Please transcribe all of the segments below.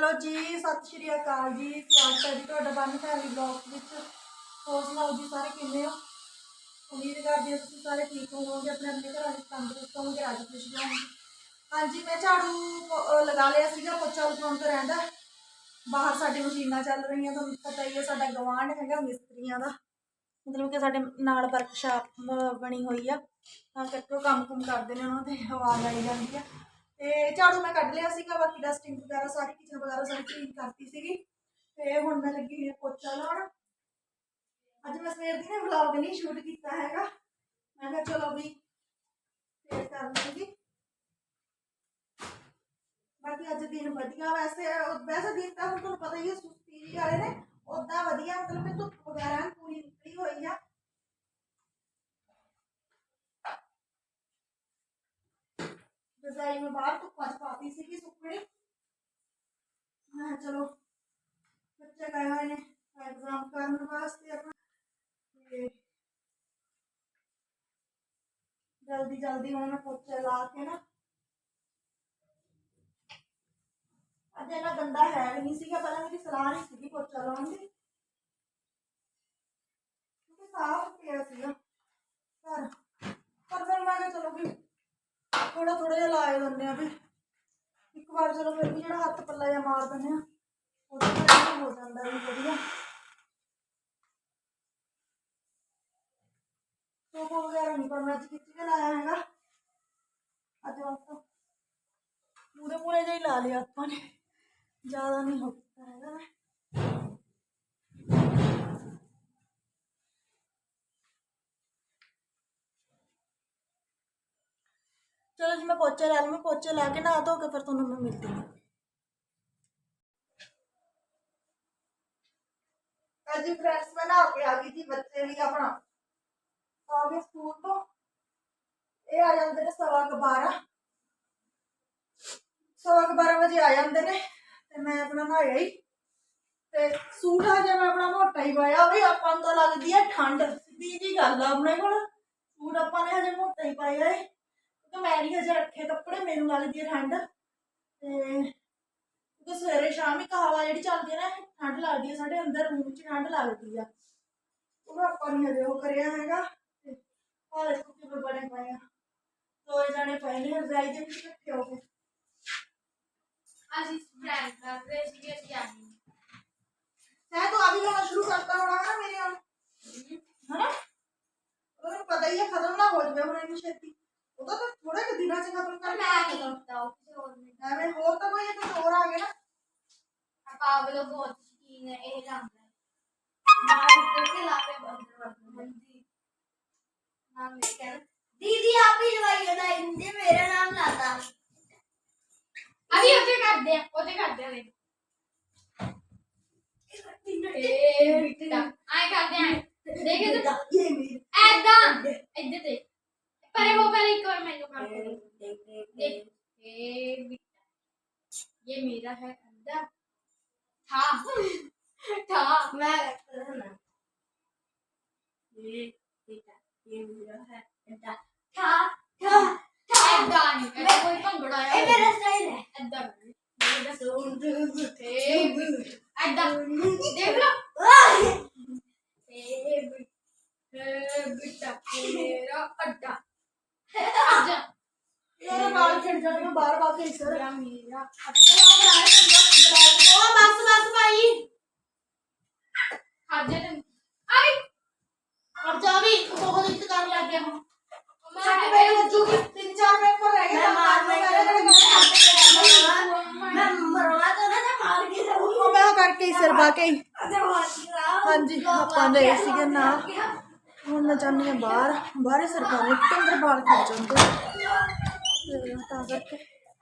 Hello ਜੀ, ਸਤਿ ਸ਼੍ਰੀ ਅਕਾਲ ਜੀ। ਸਵਾਗਤ ਹੈ ਜੀ ਤੁਹਾਡਾ ਬੰਨ ਫੈਮਿਲੀ ਬਲੌਗ ਵਿੱਚ। ਹੋਰ ਸੁਣਾਓ ਜੀ ਸਾਰੇ ਕਿਵੇਂ ਹੋ? ਉਮੀਦ ਕਰਦੀ ਹਾਂ ਤੁਸੀਂ ਸਾਰੇ ਠੀਕ ਹੋਵੋਗੇ, ਆਪਣੇ ਆਪਣੇ ਘਰਾਂ ਵਿੱਚ ਤੰਦਰੁਸਤ ਹੋਵੋਗੇ, ਰਾਜੀ ਖੁਸ਼ੀ ਹੋਵੋਗੇ। ਹਾਂਜੀ, ਮੈਂ ਝਾੜੂ ਲਗਾ ਲਿਆ ਸੀਗਾ, ਪੋਚਾ ਲਗਾਉਣ ਤੋਂ ਰਹਿੰਦਾ। ਬਾਹਰ ਸਾਡੀ ਮਸ਼ੀਨਾਂ ਚੱਲ ਰਹੀਆਂ, ਤੁਹਾਨੂੰ ਪਤਾ ਹੀ ਹੈ, ਸਾਡਾ ਗਵਾਂਢ ਹੈਗਾ ਮਿਸਤਰੀਆਂ ਦਾ। ਮਤਲਬ ਕਿ ਸਾਡੇ ਨਾਲ ਵਰਕਸ਼ਾਪ ਬਣੀ ਹੋਈ ਆ। ਤਾਂ ਕਰਕੇ ਉਹ ਕੰਮ ਕੁਮ ਕਰਦੇ ਨੇ, ਉਹਨਾਂ ਤੇ ਆਵਾਜ਼ ਆਈ ਜਾਂਦੀ ਆ। ਤੇ ਝਾੜੂ ਮੈਂ ਕੱਢ ਲਿਆ ਸੀਗਾ, ਬਾਕੀ ਡਸਟਿੰਗ ਵਗੈਰਾ ਸਾਰੀ ਕਿਚਨ ਵਗੈਰਾ ਸਾਰੀ ਕਲੀਨ ਕਰਤੀ ਸੀਗੀ। ਤੇ ਹੁਣ ਮੈਂ ਲੱਗੀ ਹੋਈ ਪੋਚਾ ਲਾਉਣ। ਅੱਜ ਮੈਂ ਸਵੇਰ ਦੀ ਨੇ ਵਲੌਗ ਨਹੀਂ ਸ਼ੂਟ ਕੀਤਾ ਹੈਗਾ। ਮੈਂ ਕਿਹਾ ਚਲੋ ਵੀ ਫੇਰ ਕਰ ਲਵਾਂਗੀ ਬਾਕੀ ਅੱਜ ਦਿਨ ਵਧੀਆ ਵੈਸੇ ਵੈਸੇ ਦਿਨ ਤਾਂ ਤੁਹਾਨੂੰ ਪਤਾ ਹੀ ਹੈ, ਸੁਸਤੀ ਜਿਹੀ ਵਾਲੇ ਨੇ ਉਦਾਂ ਵਧੀਆ, ਮਤਲਬ ਕਿ ਧੁੱਪ ਵਗੈਰਾ ਪੂਰੀ ਨਿਕਲੀ ਹੋਈ ਆ। ਰਜ਼ਾਈ ਮੈਂ ਬਾਹਰ ਧੁੱਪਾਂ 'ਚ ਪਾਤੀ ਸੀਗੀ ਸੁੱਕਣੀ ਮੈਂ ਕਿਹਾ ਚਲੋ ਬੱਚੇ ਗਏ ਹੋਏ ਨੇ ਐਗਜ਼ਾਮ ਕਰਨ ਵਾਸਤੇ ਆਪਣਾ ਤੇ ਜਲਦੀ ਜਲਦੀ ਹੁਣ ਮੈਂ ਪੋਚੇ ਲਾ ਕੇ ਨਾ ਅੱਜ ਇਹਨਾਂ ਗੰਦਾ ਹੈ ਵੀ ਨਹੀਂ ਸੀਗਾ ਪਹਿਲਾਂ ਮੇਰੀ ਸਲਾਹ ਨਹੀਂ ਸੀਗੀ ਪੋਚਾ ਲਾਉਣ ਦੀ ਕਿਉਂਕਿ ਸਾਫ਼ ਥੋੜਾ ਥੋੜਾ ਜਿਹਾ ਲਾਏ ਦਿੰਦੇ ਆ ਵੀ ਇੱਕ ਵਾਰ ਚਲੋ ਫਿਰ ਵੀ ਜਿਹੜਾ ਹੱਥ ਪੱਲਾ ਜਿਹਾ ਮਾਰ ਦਿੰਦੇ ਆ, ਉਹਦੇ ਨਾਲ ਹੋ ਜਾਂਦਾ ਵੀ ਵਧੀਆ। ਸੋਫਾ ਵਗੈਰਾ ਨਹੀਂ ਪਰ ਮੈਂ ਅੱਜ ਖਿੱਚ ਕੇ ਲਾਇਆ ਹੈਗਾ। ਅੱਜ ਬਸ ਪੂਰੇ ਪੂਰੇ ਜਿਹਾ ਹੀ ਲਾ ਲਿਆ ਆਪਾਂ ਨੇ। ਜ਼ਿਆਦਾ ਨਹੀਂ ਹੋ ਕੀਤਾ ਹੈਗਾ। ਚਲੋ ਜੀ, ਮੈਂ ਪੋਚੇ ਲਾ ਲਵਾਂ, ਪੋਚੇ ਲਾ ਕੇ ਨਹਾ ਧੋ ਕੇ ਫਿਰ ਤੁਹਾਨੂੰ ਮੈਂ ਮਿਲਦੀ ਹਾਂ। ਅੱਜ ਫਰੈਂਡਸ ਬਣਾ ਕੇ ਆ ਗਈ ਜੀ ਬੱਚੇ ਵੀ ਆਪਣਾ। ਆ ਗਏ ਸਕੂਲ ਤੋਂ। ਇਹ ਆ ਜਾਂਦੇ ਨੇ ਸਵਾ ਕੁ ਬਾਰਾਂ। ਸਵਾ ਕੁ ਬਾਰਾਂ ਵਜੇ ਆ ਜਾਂਦੇ ਨੇ ਤੇ ਮੈਂ ਆਪਣਾ ਨਹਾਇਆ ਹੀ। ਤੇ ਸੂਟ ਆ ਜਾ ਮੈਂ ਆਪਣਾ ਮੋਟਾ ਹੀ ਪਾਇਆ। ਵੀ ਆਪਾਂ ਨੂੰ ਤਾਂ ਲੱਗਦੀ ਹੈ ਠੰਡ। ਸਿੱਧੀ ਜੀ ਗੱਲ ਆ ਆਪਣੇ ਕੋਲ। ਸੂਟ ਆਪਾਂ ਨੇ ਹਜੇ ਮੋਟਾ ਹੀ ਪਾਇਆ ਏ। ਕਿਉਂਕਿ ਮੈਂ ਨਹੀਂ ਹਜੇ ਰੱਖੇ ਕੱਪੜੇ ਮੈਨੂੰ ਲੱਗਦੀ ਹੈ ਠੰਡ ਤੇ ਕਿਉਂਕਿ ਸਵੇਰੇ ਸ਼ਾਮ ਇੱਕ ਹਵਾ ਜਿਹੜੀ ਚੱਲਦੀ ਹੈ ਨਾ ਠੰਡ ਲੱਗਦੀ ਹੈ ਸਾਡੇ ਅੰਦਰ ਰੂਮ 'ਚ ਠੰਡ ਲੱਗਦੀ ਆ ਉਹ ਆਪਾਂ ਨੇ ਹਜੇ ਉਹ ਕਰਿਆ ਹੈਗਾ ਤੇ ਹਾਲੇ ਕੁੱਤੇ ਬੜੇ ਪਏ ਆ ਦੋ ਜਣੇ ਪਏ ਨੇ ਰਜਾਈ ਦੇ ਵਿੱਚ ਇਕੱਠੇ ਹੋ ਕੇ ਅਸੀਂ ਫਰੈਂਡ ਕਰ ਰਹੇ ਸੀਗੇ ਅਸੀਂ ਆ ਗਏ ਮੈਂ ਤਾਂ ਅਭੀ ਲਾਉਣਾ ਸ਼ੁਰੂ ਕਰਤਾ ਹੋਣਾ ਨਾ ਮੇਰੇ ਨਾਲ ਹਨਾ ਉਹਨੂੰ ਪਤਾ ਹੀ ਹੈ ਖਤਮ ਨਾ ਹੋ ਜਾਵੇ ਹੁਣ ਇਹਨੂੰ ਛੇਤੀ ਉਹਦਾ ਤਾਂ ਥੋੜੇ ਕੁ ਦਿਨਾਂ ਚ ਖਤਮ ਕਰ ਮੈਂ ਨਹੀਂ ਕੀਤਾ ਉਹ ਕਿਸੇ ਹੋਰ ਨੇ ਐਵੇਂ ਹੋਰ ਤਾਂ ਕੋਈ ਇੱਕ ਹੋਰ ਆ ਗਿਆ ਨਾ। ਆ ਪਾਵਲੋ ਬਹੁਤ ਸ਼ਕੀਨ ਹੈ ਇਹ ਰੰਗ ਦਾ ਮਾਰ ਉੱਤੇ ਕੇ ਲਾਪੇ ਬੰਦਰ ਵਰਤਨ ਹਾਂਜੀ। ਨਾਮ ਲੈ ਕੇ ਦੀਦੀ ਆਪ ਹੀ ਲਵਾਈ ਉਹਦਾ ਇੰਦੇ ਮੇਰਾ ਨਾਮ ਲਾਤਾ। ਅਜੀ ਉੱਤੇ ਕਰਦੇ ਆ ਉੱਤੇ ਕਰਦੇ ਆ ਦੇਖ। ਇਹ ਬਿੱਟਾ ਆਏ ਕਰਦੇ ਆ। ਦੇਖ ਇਹ ਐਦਾਂ ਇੱਧੇ ਦੇਖ। ਪਰੇ ਹੋ ਪਹਿਲੇ ਇੱਕ ਵਾਰ ਮੈਨੂੰ ਕਰ ਦੇ देख ए बिट्टा ये मेरा है अंडा था था मैं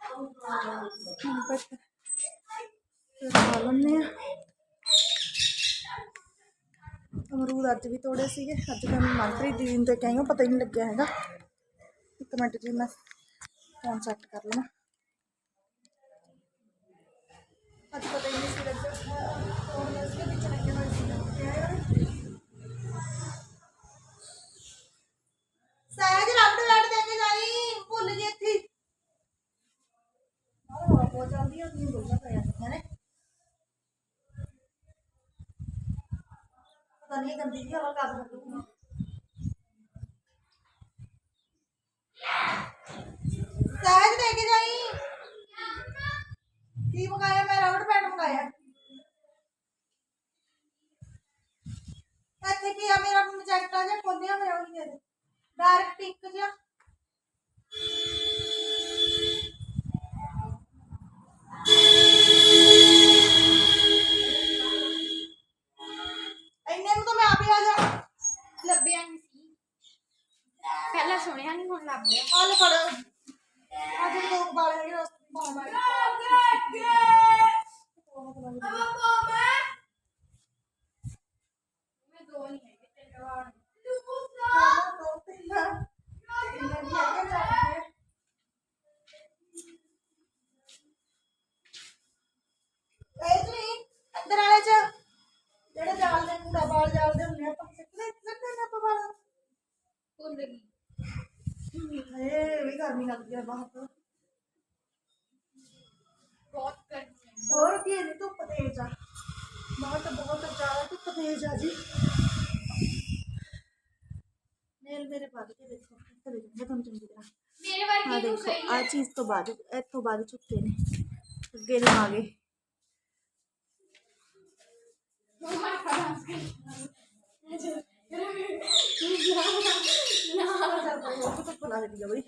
ਕਰਕੇ ਹੁਣ ਬਸ ਫਿਰ ਖਾ ਲੈਂਦੇ ਆ ਅਮਰੂਦ ਅੱਜ ਵੀ ਤੋੜੇ ਸੀਗੇ ਅੱਜ ਤਾਂ ਮੈਂ ਮਨਪ੍ਰੀਤ ਦੀਦੀ ਨੂੰ ਤੇ ਕਹੀ ਉਹ ਪਤਾ ਹੀ ਨਹੀਂ ਲੱਗਿਆ ਹੈਗਾ ਇੱਕ ਮਿੰਟ ਜੀ ਮੈਂ ਫੋਨ ਸੈੱਟ ਕਰ ਲਵਾਂ ਅੱਜ ਪਤਾ ਹੀ ਨਹੀਂ ਸੀ ਲੱਗਿਆ ਫੋਨ ਦੇ ਉਸਕੇ ਵਿੱਚ ਲੱਗੇ ਹੋਏ ਸੀ ਸਹਿਜ ਰੱਟ ਰੱਟ ਦੇ ਕੇ ਜਾਈ ਭੁੱਲ ਗਈ ਇੱਥੇ ਉਹ ਚੱਲਦੀ ਉਹ ਤੁਸੀਂ ਬੋਲਣਾ ਪਿਆ ਹੈ ਪਤਾ ਨਹੀਂ ਗੰਦੀ ਜੀ ਹਵਾ ਕਰ ਦੂਗੀ ਸਹਿਜ ਦੇ ਕੇ ਜਾਈ। ਕੀ ਮੰਗਾਇਆ? ਮੈਂ ਰਬੜ ਪੈਂਟ ਮੰਗਾਇਆ। ਇੱਥੇ ਕੀ ਆ? ਮੇਰਾ ਪ੍ਰੋਜੈਕਟ ਆ ਜਾਂ ਖੋਲਿਆ ਮੇਰਾ ਉਹਨੇ ਡਾਰਕ ਪਿੰਕ ਜਿਹਾ। ਪਹਿਲਾਂ ਸੁਣਿਆ ਨਹੀਂ ਹੁਣ ਲੱਭ ਗਿਆ ਹਾਲ ਫੜ ਆ ਜਿਹੜੇ ਦੋ ਬਾਲ ਹੈਗੇ ਰਸਤੇ ਬਾਲ ਮਾਰੇ ਮੈਂ ਦੋ ਨਹੀਂ ਹੈਗੇ ਤਿੰਨ ਵਾਰ ਦੋ ਤਿੰਨ ਇੰਨੇ ਵੀ ਹੈਗੇ ਚਾਹੀਦੇ ਇਹ ਨਹੀਂ ਅੰਦਰ ਵਾਲੇ ਚ ਜਿਹੜੇ ਜਾਲ ਦੇ ਕੂੜਾ ਬਾਲ ਜਾਲ ਦੇ ਹੁੰਦੇ ਆ ਆਪਾਂ ਸਿੱਟਦੇ ਸਿੱਟਦੇ ਨੇ ਆਪਾਂ ਬਾਲ ਭੁੱਲ ਗਈ ਇਹ ਵੀ ਗਰਮੀ ਲੱਗਦੀ ਆ ਬਾਹਰ ਬਹੁਤ ਕਰਨੀ ਹੈ ਹੋਰ ਕੀ ਹੈ ਜੀ, ਧੁੱਪ ਤੇਜ਼ ਆ ਬਹੁਤ ਬਹੁਤ ਜ਼ਿਆਦਾ ਧੁੱਪ ਤੇਜ਼ ਆ ਜੀ ਨੇਲ ਮੇਰੇ ਪਾ ਕੇ ਦੇਖੋ ਇੱਥੇ ਦੇਖੋ ਮੈਂ ਤੁਹਾਨੂੰ ਚੰਗੀ ਤਰ੍ਹਾਂ ਮੇਰੇ ਆ ਵਰਗੀ ਤੂੰ ਦੇਖੋ ਸਹੀ ਆ ਚੀਜ਼ ਤੋਂ ਬਾਅਦ ਇੱਥੋਂ ਬਾਅਦ ਝੁੱਕੇ ਨੇ ਅੱਗੇ ਨੂੰ ਆ ਗਏ ਮੰਮਾ ਖੜਾ ਧੁੱਪ ਲੱਗਦੀ ਆ ਬਈ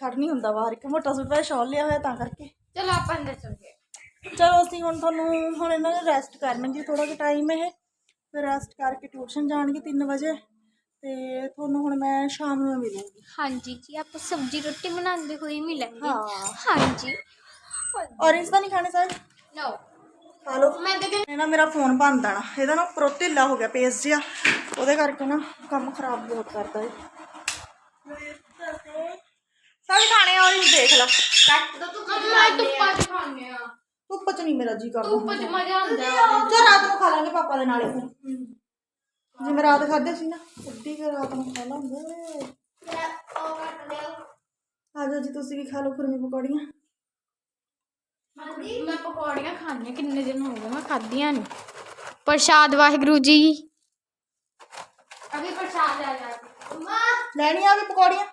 ਖੜ ਨਹੀਂ ਹੁੰਦਾ ਬਾਹਰ ਇੱਕ ਮੋਟਾ ਸੂਟ ਵਾਲਾ ਸ਼ਾਲ ਲਿਆ ਹੋਇਆ ਤਾਂ ਕਰਕੇ। ਚਲੋ ਆਪਾਂ ਅੰਦਰ ਚੱਲ ਗਏ ਚਲੋ ਅਸੀਂ ਹੁਣ ਤੁਹਾਨੂੰ ਹੁਣ ਇਹਨਾਂ ਨੇ ਰੈਸਟ ਕਰਨਗੇ ਥੋੜਾ ਜਿਹਾ ਟਾਈਮ ਇਹ ਫਿਰ ਰੈਸਟ ਕਰਕੇ ਟਿਊਸ਼ਨ ਜਾਣਗੇ 3 ਵਜੇ ਤੇ ਤੁਹਾਨੂੰ ਹੁਣ ਮੈਂ ਸ਼ਾਮ ਨੂੰ ਮਿਲੂੰਗੀ। ਹਾਂਜੀ ਜੀ ਆਪਾਂ ਸਬਜ਼ੀ ਰੋਟੀ ਬਣਾਉਂਦੇ ਹੋਏ ਮਿਲਾਂਗੇ। ਹਾਂ। ਹਾਂਜੀ। ਔਰੇਂਜ ਤਾਂ ਨਹੀਂ ਖਾਣੇ ਸਰ? ਨੋ ਖਾ ਲਓ। ਮੈਂ ਤਾਂ ਇਹ ਨਾ ਮੇਰਾ ਫੋਨ ਬੰਦ ਆਣਾ ਇਹਦਾ ਨਾ ਉੱਪਰੋਂ ਢਿੱਲਾ ਹੋ ਗਿਆ ਪੇਸ ਜਿਹਾ। ਉਹਦੇ ਕਰਕੇ ਨਾ ਕੰਮ ਖਰਾਬ ਬਹੁਤ ਕਰਦਾ ਏ ਸਭ ਖਾਣੇ ਔਰੇਂਜ ਦੇਖ ਲਾ। ਕੱਟ ਦੋ ਤੂੰ ਮੈਂ ਧੁੱਪਾਂ ਚ ਖਾਣੇ ਆ ਧੁੱਪ ਚ ਨਹੀਂ ਮੇਰਾ ਜੀ ਕਰਦਾ। ਧੁੱਪ ਚ ਮਜ਼ਾ ਆਉਂਦਾ ਚਲ ਰਾਤ ਨੂੰ ਖਾ ਲਾਂਗੇ ਪਾਪਾ ਦੇ ਨਾਲ। ਹੀ ਜਿਵੇਂ ਰਾਤ ਖਾਦੇ ਸੀ ਨਾ ਉੱਡੀ ਕੇ ਰਾਤ ਨੂੰ ਖਾ ਲਾਂਗੇ। ਆ ਜਾਓ ਜੀ ਤੁਸੀਂ ਵੀ ਖਾ ਲਓ ਖੁਰਮੀ ਪਕੌੜੀਆਂ। ਹਾਂਜੀ ਮੈਂ ਪ੍ਰਸ਼ਾਦ ਵਾਹਿਗੁਰੂ ਜੀ। ਅਭੀ ਪ੍ਰਸ਼ਾਦ ਲੈ ਜਾ ਮਮਾ। ਲੈਣੀਆਂ ਵੀ ਪਕੌੜੀਆਂ?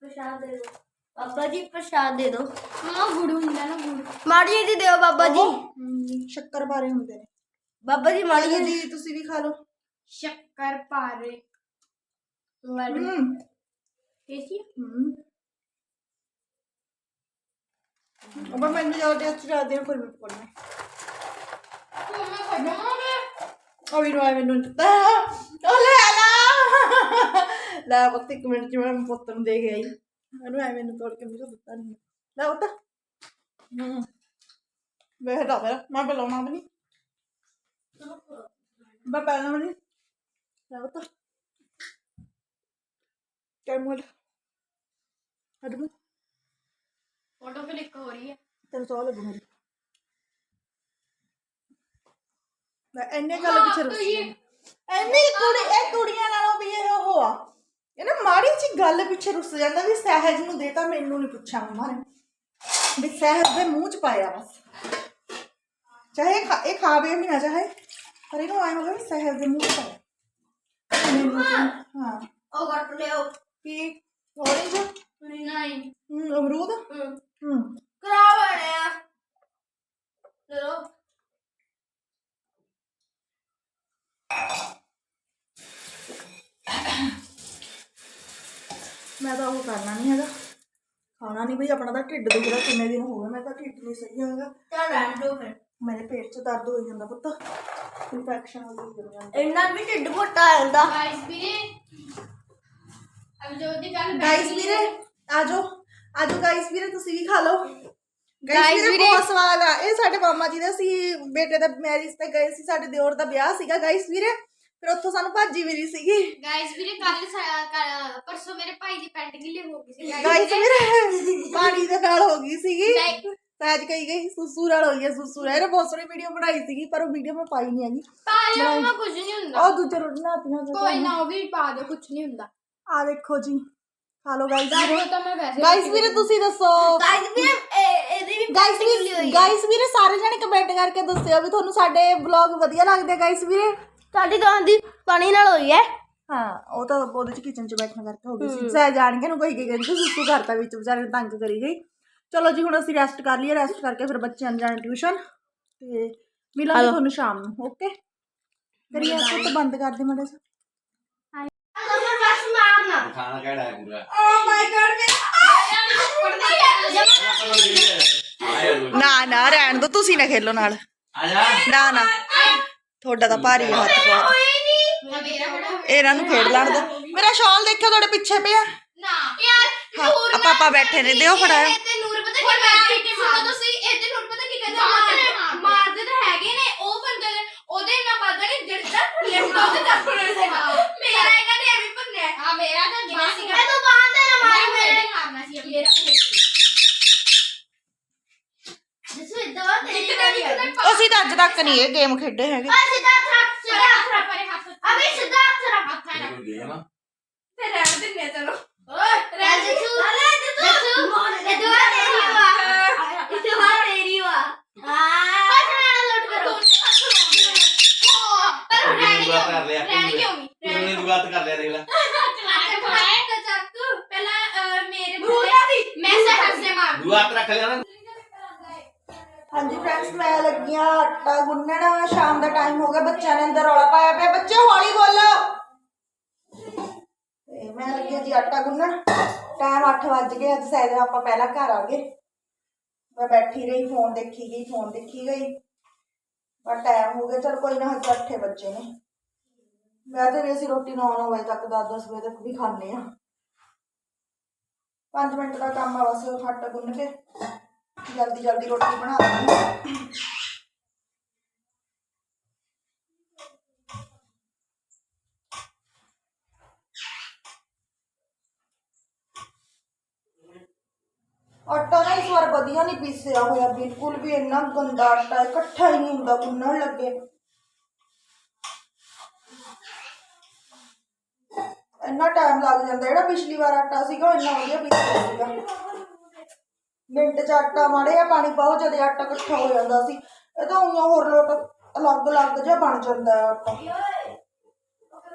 ਪ੍ਰਸ਼ਾਦ ਦੇ ਦਿਓ। ਬਾਬਾ ਜੀ ਪ੍ਰਸ਼ਾਦ ਦੇ ਦਿਓ। ਮਮਾ ਗੁੜ ਹੁੰਦਾ ਨਾ ਗੁੜ। ਮਾੜੀ ਜੀ ਦਿਓ ਬਾਬਾ ਜੀ। ਸ਼ੱਕਰ ਪਾਰੇ ਹੁੰਦੇ ਨੇ। ਬਾਬਾ ਜੀ ਮਾੜੀ ਜੀ ਤੁਸੀਂ ਵੀ ਖਾ ਲਓ। ਸ਼ੱਕਰ ਪਾਰੇ। ਲੈ ਲਓ ਹੂੰ। ਨੇ ਖੁਰਮੀ ਪਕੌੜੀਆਂ ਮੈਂ ਖਾਵਾਂਗੇ ਉਹ ਵੀ ਰੋਏ ਮੈਨੂੰ। ਦਿੱਤਾ ਉਹ ਲੈ ਲਾ। ਲੈ ਪੁੱਤ, ਇੱਕ ਮਿੰਟ ਚ ਮੈਂ ਪੁੱਤ ਨੂੰ ਦੇ ਕੇ ਆਈ। ਮੈਨੂੰ ਐ ਮੈਨੂੰ ਤੋੜ ਕੇ ਮੇਰਾ ਦਿੱਤਾ ਨਹੀਂ ਲੈ ਪੁੱਤ। ਹੂੰ। ਵੇ ਹਟਾ ਮੇਰਾ ਮੈਂ ਬੁਲਾਉਣਾ ਵੀ ਨਹੀਂ ਮੈਂ ਪਹਿਲਾਂ ਵੀ ਨਹੀਂ ਲੈ ਮਾੜੀ ਜੀ ਗੱਲ ਪਿੱਛੇ ਰੁੱਸ ਜਾਂਦਾ ਵੀ ਸਹਿਜ ਨੂੰ ਦੇਤਾ ਮੈਨੂੰ ਨਹੀਂ ਪੁੱਛਿਆ ਮੰਮਾ ਨੇ। ਵੀ ਸਹਿਜ ਦੇ ਮੂੰਹ ਚ ਪਾਇਆ ਬਸ ਚਾਹੇ ਇਹ ਖਾ- ਇਹ ਖਾਵੇ ਆ ਨਾ ਚਾਹੇ ਪਰ ਇਹਨੂੰ ਆਇਆ ਹੋਵੇ ਸਹਿਜ ਦੇ ਮੂੰਹ ਚ ਪਾਇਆ। ਮੈਨੂੰ ਤਾਂ- ਹਾਂ। ਉਹ ਕੱਟ ਲਿਓ। ਕੀ? ਔਰੇਂਜ ਨਹੀਂ। ਹਮ, ਅਮਰੂਦ? ਹਮ, ਮੈਂ ਤਾਂ ਉਹ ਕਰਨਾ ਨਹੀਂ ਹੈਗਾ। ਖਾਣਾ ਨਹੀਂ ਬਈ ਆਪਣਾ ਤਾਂ ਢਿੱਡ ਦੁਖਦਾ ਕਿੰਨੇ ਦਿਨ ਹੋ ਗਏ ਮੈਂ ਤਾਂ ਢਿੱਡ ਨਹੀਂ ਸਹੀ ਹੈਗਾ। ਤਾਂ ਰਹਿਣ ਦੋ ਫਿਰ। ਮੇਰੇ ਪੇਟ 'ਚ ਦਰਦ ਹੋਈ ਜਾਂਦਾ ਪੁੱਤ। ਇਨਫੈਕਸ਼ਨ ਹੋ ਗਈ ਇੰਨਾ ਵੀ ਢਿੱਡ ਮੋਟਾ ਜਾਂਦਾ। ਗਾਇਸ ਵੀਰੇ। ਅਬ ਜੋ ਦੀ ਗੱਲ ਵੀਰੇ ਆਜੋ ਆਜੋ ਗਾਇਸ ਵੀਰੇ ਤੁਸੀਂ ਵੀ ਖਾ ਲਓ। ਗਾਇਸ ਵੀਰੇ। ਬਹੁਤ ਸਵਾਦ ਆ। ਇਹ ਸਾਡੇ ਮਾਮਾ ਜੀ ਦਾ ਸੀ ਬੇਟੇ ਦਾ ਮੈਰਿਜ ਤੇ ਗਏ ਸੀ ਸਾਡੇ ਦਿਓਰ ਦਾ ਵਿਆਹ ਸੀਗਾ। ਗਾਇਸ ਵੀਰੇ ਫਿਰ ਉੱਥੋਂ ਸਾਨੂੰ ਭਾਜੀ ਮਿਲੀ ਸੀਗੀ। ਗਾਇਸ ਵੀਰੇ ਕੱਲ ਪਰਸੋਂ ਮੇਰੇ ਭਾਈ ਦੀ ਪੈਂਟ ਗਿੱਲੀ ਹੋ ਗਈ ਸੀ। ਗਾਇਸ ਵੀਰੇ ਪਾਣੀ ਦੇ ਨਾਲ ਹੋ ਗਈ ਸੀਗੀ। ਤਾਂ ਅੱਜ ਕਹੀ ਗਈ ਸੁਸੂ ਨਾਲ ਹੋਈ ਹੈ ਸੁਸੂ ਨਾਲ। ਇਹਨੇ ਬਹੁਤ ਸੋਹਣੀ ਵੀਡੀਓ ਬਣਾਈ ਸੀਗੀ ਪਰ ਉਹ ਵੀਡੀਓ ਮੈਂ ਪਾਈ ਨਹੀਂ ਹੈਗੀ। ਪਾਲਿਆ ਨਾ ਕੁਝ ਨਹੀਂ ਹੁੰਦਾ। ਉਹ ਦੂਜੇ ਰੋਟੀ ਨਾਤੀਆਂ ਕੋਈ ਨਾ ਉਹ ਵੀ ਪਾ ਦੇ ਕੁਝ ਨਹੀਂ ਹੁੰਦਾ। ਆ ਦੇਖੋ ਜੀ। ਹਾਲੋ ਗਾਇਸ ਗਾਇਸ ਵੀਰੇ ਤੁਸੀਂ ਦੱਸੋ। ਗਾਇਸ ਵੀਰੇ ਇਹਦੀ ਵੀ ਗਾਇਸ ਵੀਰੇ ਗਾਇਸ ਵੀਰੇ ਸਾਰੇ ਜਣੇ ਕਮੈਂਟ ਕਰਕੇ ਦੱਸਿਓ ਵੀ ਤੁਹਾਨੂੰ ਸਾਡੇ ਵਲੌਗ ਵਧੀਆ ਲੱਗਦੇ ਗਾਇਸ ਵੀਰੇ। ਸਾਡੀ ਦੁਕਾਨ ਦੀ ਪਾਣੀ ਨਾਲ ਹੋਈ ਹੈ? ਹਾਂ ਉਹ ਤਾਂ ਉਹਦੇ ਚ ਕਿਚਨ ਚ ਬੈਠਣ ਕਰਕੇ ਹੋ ਗਈ ਸੀ। ਸਹਿ ਜਾਣ ਕੇ ਨੂੰ ਕੋਈ ਕੀ ਕਹਿੰਦੇ ਸੁੱਤੂ ਕਰਤਾ ਵਿੱਚ ਵਿਚਾਰੇ ਨੂੰ ਤੰਗ ਕਰੀ ਗਈ। ਚਲੋ ਜੀ ਹੁਣ ਅਸੀਂ ਰੈਸਟ ਕਰ ਲਈਏ ਰੈਸਟ ਕਰਕੇ ਫਿਰ ਬੱਚਿਆਂ ਨੂੰ ਜਾਣਾ ਟਿਊਸ਼ਨ ਤੇ ਮਿਲਾਂਗੇ ਤੁਹਾਨੂੰ ਸ਼ਾਮ ਨੂੰ ਓਕੇ ਕਰੀਏ ਸਭ ਬੰਦ ਕਰ ਦੇ ਮੜਾ ਖਾਣਾ ਕਿਹੜਾ ਹੈ ਪੂਰਾ? ਓ ਮਾਈ ਗॉड ਨਾ ਨਾ ਰਹਿਣ ਦੋ ਤੁਸੀਂ ਨਾ ਖੇਲੋ ਨਾਲ। ਆ ਜਾ। ਨਾ ਨਾ। ਤੁਹਾਡਾ ਤਾਂ ਭਾਰੀ ਆ ਹੱਥ ਬਹੁਤ ਇਹਨਾਂ ਨੂੰ ਖੇਡ ਲੈਣ ਦੋ। ਮੇਰਾ ਸ਼ਾਲ ਦੇਖਿਓ ਤੁਹਾਡੇ ਪਿੱਛੇ ਪਿਆ। ਨਾ। ਯਾਰ ਹਾਂ ਆ ਪਾਪਾ ਬੈਠੇ ਨੇ ਦਿਓ ਫੜਾਇਆ ਤੇ ਨੂਰ ਪਤਾ ਕੀ ਕਰਦਾ? ਸੁਣੋ ਤੁਸੀਂ ਇਹਦੇ ਨੂਰ ਪਤਾ ਕੀ ਕਹਿੰਦਾ ਮਾਰਦੇ ਮਾਰਦੇ ਤਾਂ ਹੈਗੇ ਨੇ ਉਹ ਬੰਦੇ ਨੇ ਉਹਦੇ ਇੰਨਾ ਵਾਦਾ ਨਹੀਂ ਜਿਹੜਾ ਥੱਲੇ ਉਹਦੇ ਤੱਕ ਸੀਗਾ ਮੇਰਾ ਇਹਨਾਂ ਨੇ ਐਵੇਂ ਭੰਨਿਆ ਹਾਂ ਮੇਰਾ ਤਾਂ ਜਿਵੇਂ ਸੀਗਾ ਮੈਂ ਤਾਂ ਬਾਂਦੇ ਨਾ ਮਾਰੀ ਮੇਰੇ ਮਾਰਨਾ ਸੀ ਮੇਰਾ ਜਿਸ ਵਿੱਚ ਦਵਾ ਤੇਰੀ ਵਾਰੀ ਆ ਗਈ ਅਸੀਂ ਤਾਂ ਅੱਜ ਤੱਕ ਨਹੀਂ ਇਹ ਗੇਮ ਖੇਡੇ ਹੈਗੇ ਆ ਸਿੱਧਾ ਹੱਥ ਸਿੱਧਾ ਸਿੱਧਾ ਹੱਥ ਰੱਖ ਪਰੇ ਹੱਥ ਅਬੇ ਸਿੱਧਾ ਹੱਥ ਰੱਖ ਹੱਥ ਰੱਖ ਕੋਈ ਗੇਮ ਆ ਤੇ ਰਹਿਣ ਦਿੰਦੇ ਆ ਚਲੋ ਰਹਿ ਦੇ ਤੂੰ ਇਹ ਦਵਾ ਤੇਰੀ ਵਾ ਇਹ ਦਵਾ ਤੇਰੀ ਵਾ ਹਾਂ ਬਸ ਨਾਲ ਲੋਟ ਕਰੋ ਪਰ ਰਹਿਣ ਦੁਆ ਕਰ ਲਿਆ ਰਹਿਣ ਕਿਉਂ ਨਹੀਂ ਤੂੰ ਨੇ ਦੁਆ ਕਰ ਲਿਆ ਦੇਖ ਲੈ ਪਹਿਲਾਂ ਮੇਰੇ ਮੁੰਡੇ ਮੈਂ ਸਹਰ ਸੇ ਮਾਰ ਦੁਆ ਹੱਥ ਰੱਖ ਲਿਆ ਨਾ ਹਾਂਜੀ ਫਰੈਂਡਸ ਮੈਂ ਲੱਗੀਆਂ ਆਟਾ ਗੁੰਨਣ ਸ਼ਾਮ ਦਾ ਟਾਈਮ ਹੋ ਗਿਆ ਬੱਚਿਆਂ ਨੇ ਅੰਦਰ ਰੌਲਾ ਪਾਇਆ ਪਿਆ ਬੱਚੇ ਹੌਲੀ ਬੋਲੋ ਤੇ ਮੈਂ ਲੱਗੀ ਜੀ ਆਟਾ ਗੁੰਨਣ। ਟਾਈਮ 8 ਵੱਜ ਗਏ, ਅੱਜ ਸਾਇਦ ਆਪਾਂ ਪਹਿਲਾਂ ਘਰ ਆ ਗਏ। ਮੈਂ ਬੈਠੀ ਰਹੀ ਫੋਨ ਦੇਖੀ ਗਈ ਫੋਨ ਦੇਖੀ ਗਈ। ਪਰ ਟਾਈਮ ਹੋ ਗਿਆ, ਚਲ ਕੋਈ ਨਾ, ਹਜੇ 8 ਬੱਚੇ ਨੇ। ਮੈਂ ਤੇ ਵੀ ਅਸੀਂ ਰੋਟੀ 9-9 ਵਜੇ ਤੱਕ 10-10 ਵਜੇ ਤੱਕ ਵੀ ਖਾਂਦੇ ਆ 5 ਮਿੰਟ ਦਾ ਕੰਮ ਆ ਬਸ ਆਟਾ ਗੁੰਨ ਕੇ। ਜਲਦੀ ਜਲਦੀ ਰੋਟੀ ਬਣਾ ਦਿੰਦੇ ਆਟਾ ਨਾ ਇਸ ਵਾਰ ਵਧੀਆ ਨਹੀਂ ਪੀਸਿਆ ਹੋਇਆ ਬਿਲਕੁਲ ਵੀ ਇੰਨਾ ਗੰਦਾ ਆਟਾ ਹੈ, ਇਕੱਠਾ ਹੀ ਨਹੀਂ ਹੁੰਦਾ ਗੁੰਨਣ ਲੱਗੇ। ਇੰਨਾ ਟਾਈਮ ਲੱਗ ਜਾਂਦਾ ਜਿਹੜਾ ਪਿਛਲੀ ਵਾਰ ਆਟਾ ਸੀਗਾ ਇੰਨਾ ਵਧੀਆ ਪੀਸਿਆ ਸੀਗਾ। ਮਿੰਟ ਚ ਆਟਾ ਮਾੜੇ ਜਿਹਾ ਪਾਣੀ ਪਾਓ ਜਦੇ ਆਟਾ ਇਕੱਠਾ ਹੋ ਜਾਂਦਾ ਸੀ ਇਹ ਤਾਂ ਉਈਆਂ ਹੋਰ ਲੋਟ ਅਲੱਗ ਅਲੱਗ ਜਿਹਾ ਬਣ ਜਾਂਦਾ ਹੈ ਆਟਾ।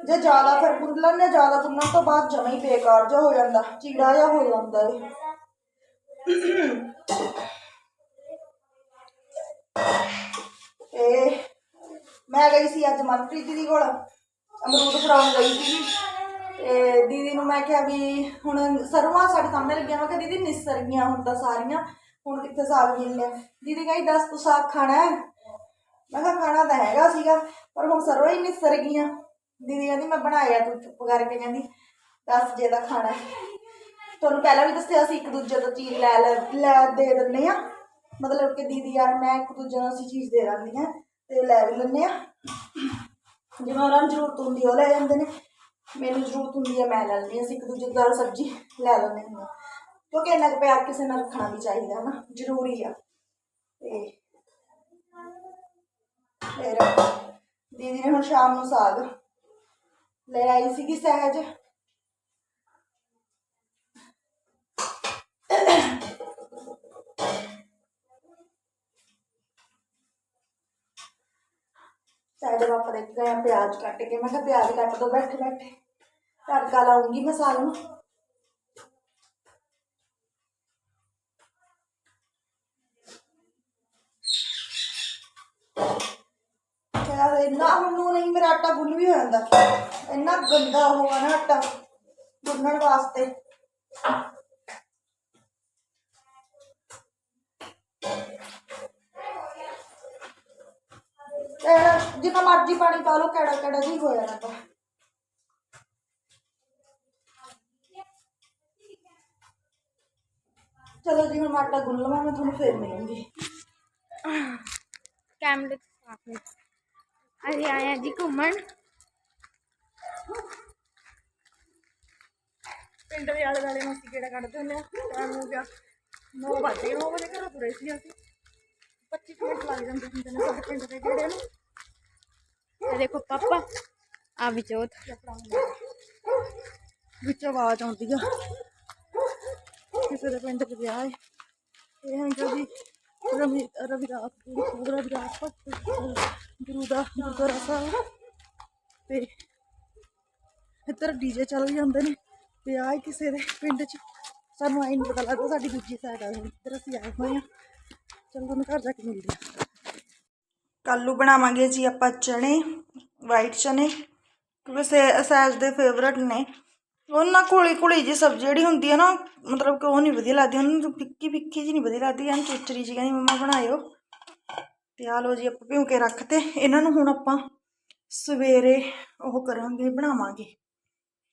ਜੇ ਜ਼ਿਆਦਾ ਫਿਰ ਗੁੰਨ ਲੈਂਦੇ ਜ਼ਿਆਦਾ ਗੁੰਨਣ ਤੋਂ ਬਾਅਦ ਜਮਾ ਹੀ ਬੇਕਾਰ ਜਿਹਾ ਹੋ ਜਾਂਦਾ ਚੀੜਾ ਜਿਹਾ ਹੋ ਜਾਂਦਾ ਹੈ ਤੇ ਮੈਂ ਗਈ ਸੀ ਅੱਜ ਮਨਪ੍ਰੀਤ ਦੀਦੀ ਕੋਲ, ਅਮਰੂਦ ਫੜਾਉਣ ਗਈ ਸੀ ਤੇ ਦੀਦੀ ਨੂੰ ਮੈਂ ਕਿਹਾ ਵੀ ਹੁਣ ਸਰਵਾਂ ਸਾਡੇ ਸਾਹਮਣੇ ਲੱਗੀਆਂ, ਮੈਂ ਕਿਹਾ ਦੀਦੀ ਨਿਸਰ ਗਈਆਂ ਹੁਣ ਤਾਂ ਸਾਰੀਆਂ, ਹੁਣ ਕਿੱਥੇ ਸਾਗ ਮਿਲਨੇ ਦੀਦੀ ਕਹਿੰਦੀ, ਦੱਸ ਤੂੰ ਸਾਗ ਖਾਣਾ ਹੈ? ਮੈਂ ਕਿਹਾ, ਖਾਣਾ ਤਾਂ ਹੈਗਾ ਸੀਗਾ, ਪਰ ਹੁਣ ਸਰੋਂ ਹੀ ਨਿਸਰ ਗਈਆਂ। ਦੀਦੀ ਕਹਿੰਦੀ, ਮੈਂ ਬਣਾਇਆ ਤੂੰ ਚੁੱਪ ਕਰਕੇ। ਕਹਿੰਦੀ, ਦੱਸ ਜੇ ਦਾ ਖਾਣਾ ਤੁਹਾਨੂੰ ਪਹਿਲਾਂ ਵੀ ਦੱਸਿਆ ਸੀ, ਇੱਕ ਦੂਜੇ ਤੋਂ ਚੀਜ਼ ਲੈ ਲੈ ਲੈ ਦੇ ਦਿੰਦੇ ਆ। ਮਤਲਬ ਕਿ ਦੀਦੀ ਯਾਰ, ਮੈਂ ਇੱਕ ਦੂਜੇ ਨੂੰ ਅਸੀਂ ਚੀਜ਼ ਦੇ ਦਿੰਦੀਆਂ ਤੇ ਲੈ ਵੀ ਲੈਂਦੇ ਆ। ਜਿਵੇਂ ਉਹਨਾਂ ਨੂੰ ਜ਼ਰੂਰਤ ਹੁੰਦੀ ਉਹ ਲੈ ਜਾਂਦੇ ਨੇ। ਮੈਨੂੰ ਜ਼ਰੂਰਤ ਹੁੰਦੀ ਹੈ ਮੈਂ ਲੈ ਲੈਂਦੀ ਹਾਂ ਅਸੀਂ ਇੱਕ ਦੂਜੇ ਦੀ ਦਾਲ ਸਬਜ਼ੀ ਲੈ ਲੈਂਦੇ ਹਾਂ ਕਿਉਂਕਿ ਇੰਨਾ ਕੁ ਪਿਆਰ ਕਿਸੇ ਨਾਲ ਰੱਖਣਾ ਵੀ ਚਾਹੀਦਾ ਹੈ ਨਾ, ਜ਼ਰੂਰੀ ਆ। ਤੇ ਫਿਰ ਦੀਦੀ ਨੇ ਹੁਣ ਸ਼ਾਮ ਨੂੰ ਸਾਗ ਲੈ ਆਈ ਸੀਗੀ ਸਹਿਜ। ਸਾਡੇ ਪਾਪਾ ਦੇਖ ਗਏ ਪਿਆਜ਼ ਕੱਟ ਕੇ, ਮੈਂ ਕਿਹਾ ਪਿਆਜ਼ ਕੱਟ ਦੋ, ਬੈਠੇ ਬੈਠੇ। ਤੜਕਾ ਲਾਉਂਗੀ ਮਸਾਲੇ ਨੂੰ। ਯਾਰ ਇੰਨਾ ਮੈਨੂੰ ਨਹੀਂ, ਮੇਰਾ ਆਟਾ ਗੁੰਨ ਵੀ ਹੋ ਜਾਂਦਾ। ਇੰਨਾ ਗੰਦਾ ਹੋਆ ਨਾ ਆਟਾ ਗੁੰਨਣ ਵਾਸਤੇ। ਕਿਹੜਾ ਜਿੰਨਾ ਮਰਜ਼ੀ ਪਾਣੀ ਪਾ ਲਓ ਕਿਹੜਾ ਕਿਹੜਾ ਜੀ ਹੋ ਜਾਣਾ ਤਾਂ ਚਲੋ ਜੀ ਹੁਣ ਮੈਂ ਆਟਾ ਗੁੰਨ ਲਵਾਂ ਮੈਂ ਤੁਹਾਨੂੰ ਫੇਰ ਮਿਲੂੰਗੀ। ਕੈਮਰੇ ਤੇ ਸਾਫ਼ ਹੈ ਅਸੀਂ ਆਏ ਹਾਂ ਜੀ ਘੁੰਮਣ। ਪਿੰਡ ਦੇ ਆਲੇ ਦੁਆਲੇ ਨੂੰ ਅਸੀਂ ਕਿਹੜਾ ਕੱਢਦੇ ਹੁੰਦੇ ਆ ਟਾਈਮ ਹੋ ਗਿਆ 9 ਵਜੇ 9 ਵਜੇ ਘਰੋਂ ਤੁਰੇ ਸੀ ਅਸੀਂ। 25 ਮਿੰਟ ਲੱਗ ਜਾਂਦੇ ਹੁੰਦੇ ਨੇ ਸਾਡੇ ਪਿੰਡ ਦੇ ਕਿਹੜੇ ਨੂੰ। ਇਹ ਦੇਖੋ ਪਾਪਾ। ਆ ਵਿਚੋਤ ਵਿੱਚ ਆਵਾਜ਼ ਆਉਂਦੀ ਆ। ਕਿਸੇ ਦੇ ਪਿੰਡ ਚ ਵਿਆਹ ਹੈ ਇਹ ਅੰਕਲ ਜੀ ਰਵੀ, ਰਵਿਦਾਸ ਗੁਰੂ ਰਵਿਦਾਸ ਭਗਤ ਗੁਰੂ ਦਾ ਗੁਰਦੁਆਰਾ ਸਾਹਿਬ। ਤੇ ਇੱਧਰ ਡੀਜੇ ਚੱਲ ਜਾਂਦੇ ਨੇ। ਵਿਆਹ ਹੈ ਕਿਸੇ ਦੇ ਪਿੰਡ 'ਚ। ਸਾਨੂੰ ਆਈ ਨਹੀਂ ਪਤਾ ਲੱਗਦਾ ਸਾਡੀ ਦੂਜੀ ਸਾਈਡ ਆ ਇੱਧਰ ਅਸੀਂ ਆਏ ਹੋਏ ਆ। ਚਲ ਤੁਹਾਨੂੰ ਘਰ ਜਾ ਕੇ ਮਿਲਦੇ ਆ। ਕੱਲੂ ਬਣਾਵਾਂਗੇ ਜੀ ਆਪਾਂ ਚਣੇ ਵਾਈਟ ਚਨੇ, ਕਿਉਂਕਿ ਸੇ, ਸੈਜ ਦੇ ਫੇਵਰਟ ਨੇ। ਉਹਨਾਂ ਕੋਲੀ ਕੋਲੀ ਜੀ ਸਬਜ਼ੀ ਜਿਹੜੀ ਹੁੰਦੀ ਹੈ ਨਾ, ਮਤਲਬ ਕਿ ਉਹ ਨਹੀਂ ਵਧੀਆ ਲੱਗਦੀ। ਉਹਨਾਂ ਨੂੰ ਫਿੱਕੀ ਫਿੱਕੀ ਜੀ ਨਹੀਂ ਵਧੀਆ ਲੱਗਦੀ। ਐਨ ਚੁਚਰੀ ਜੀ ਕਹਿੰਦੀ, ਮੰਮਾ ਬਣਾਇਓ। ਤੇ ਆ ਲੋ ਜੀ, ਆਪਾਂ ਭਿਉਂ ਕੇ ਰੱਖਤੇ ਇਹਨਾਂ ਨੂੰ ਹੁਣ ਆਪਾਂ ਸਵੇਰੇ ਉਹ ਕਰਾਂਗੇ, ਬਣਾਵਾਂਗੇ।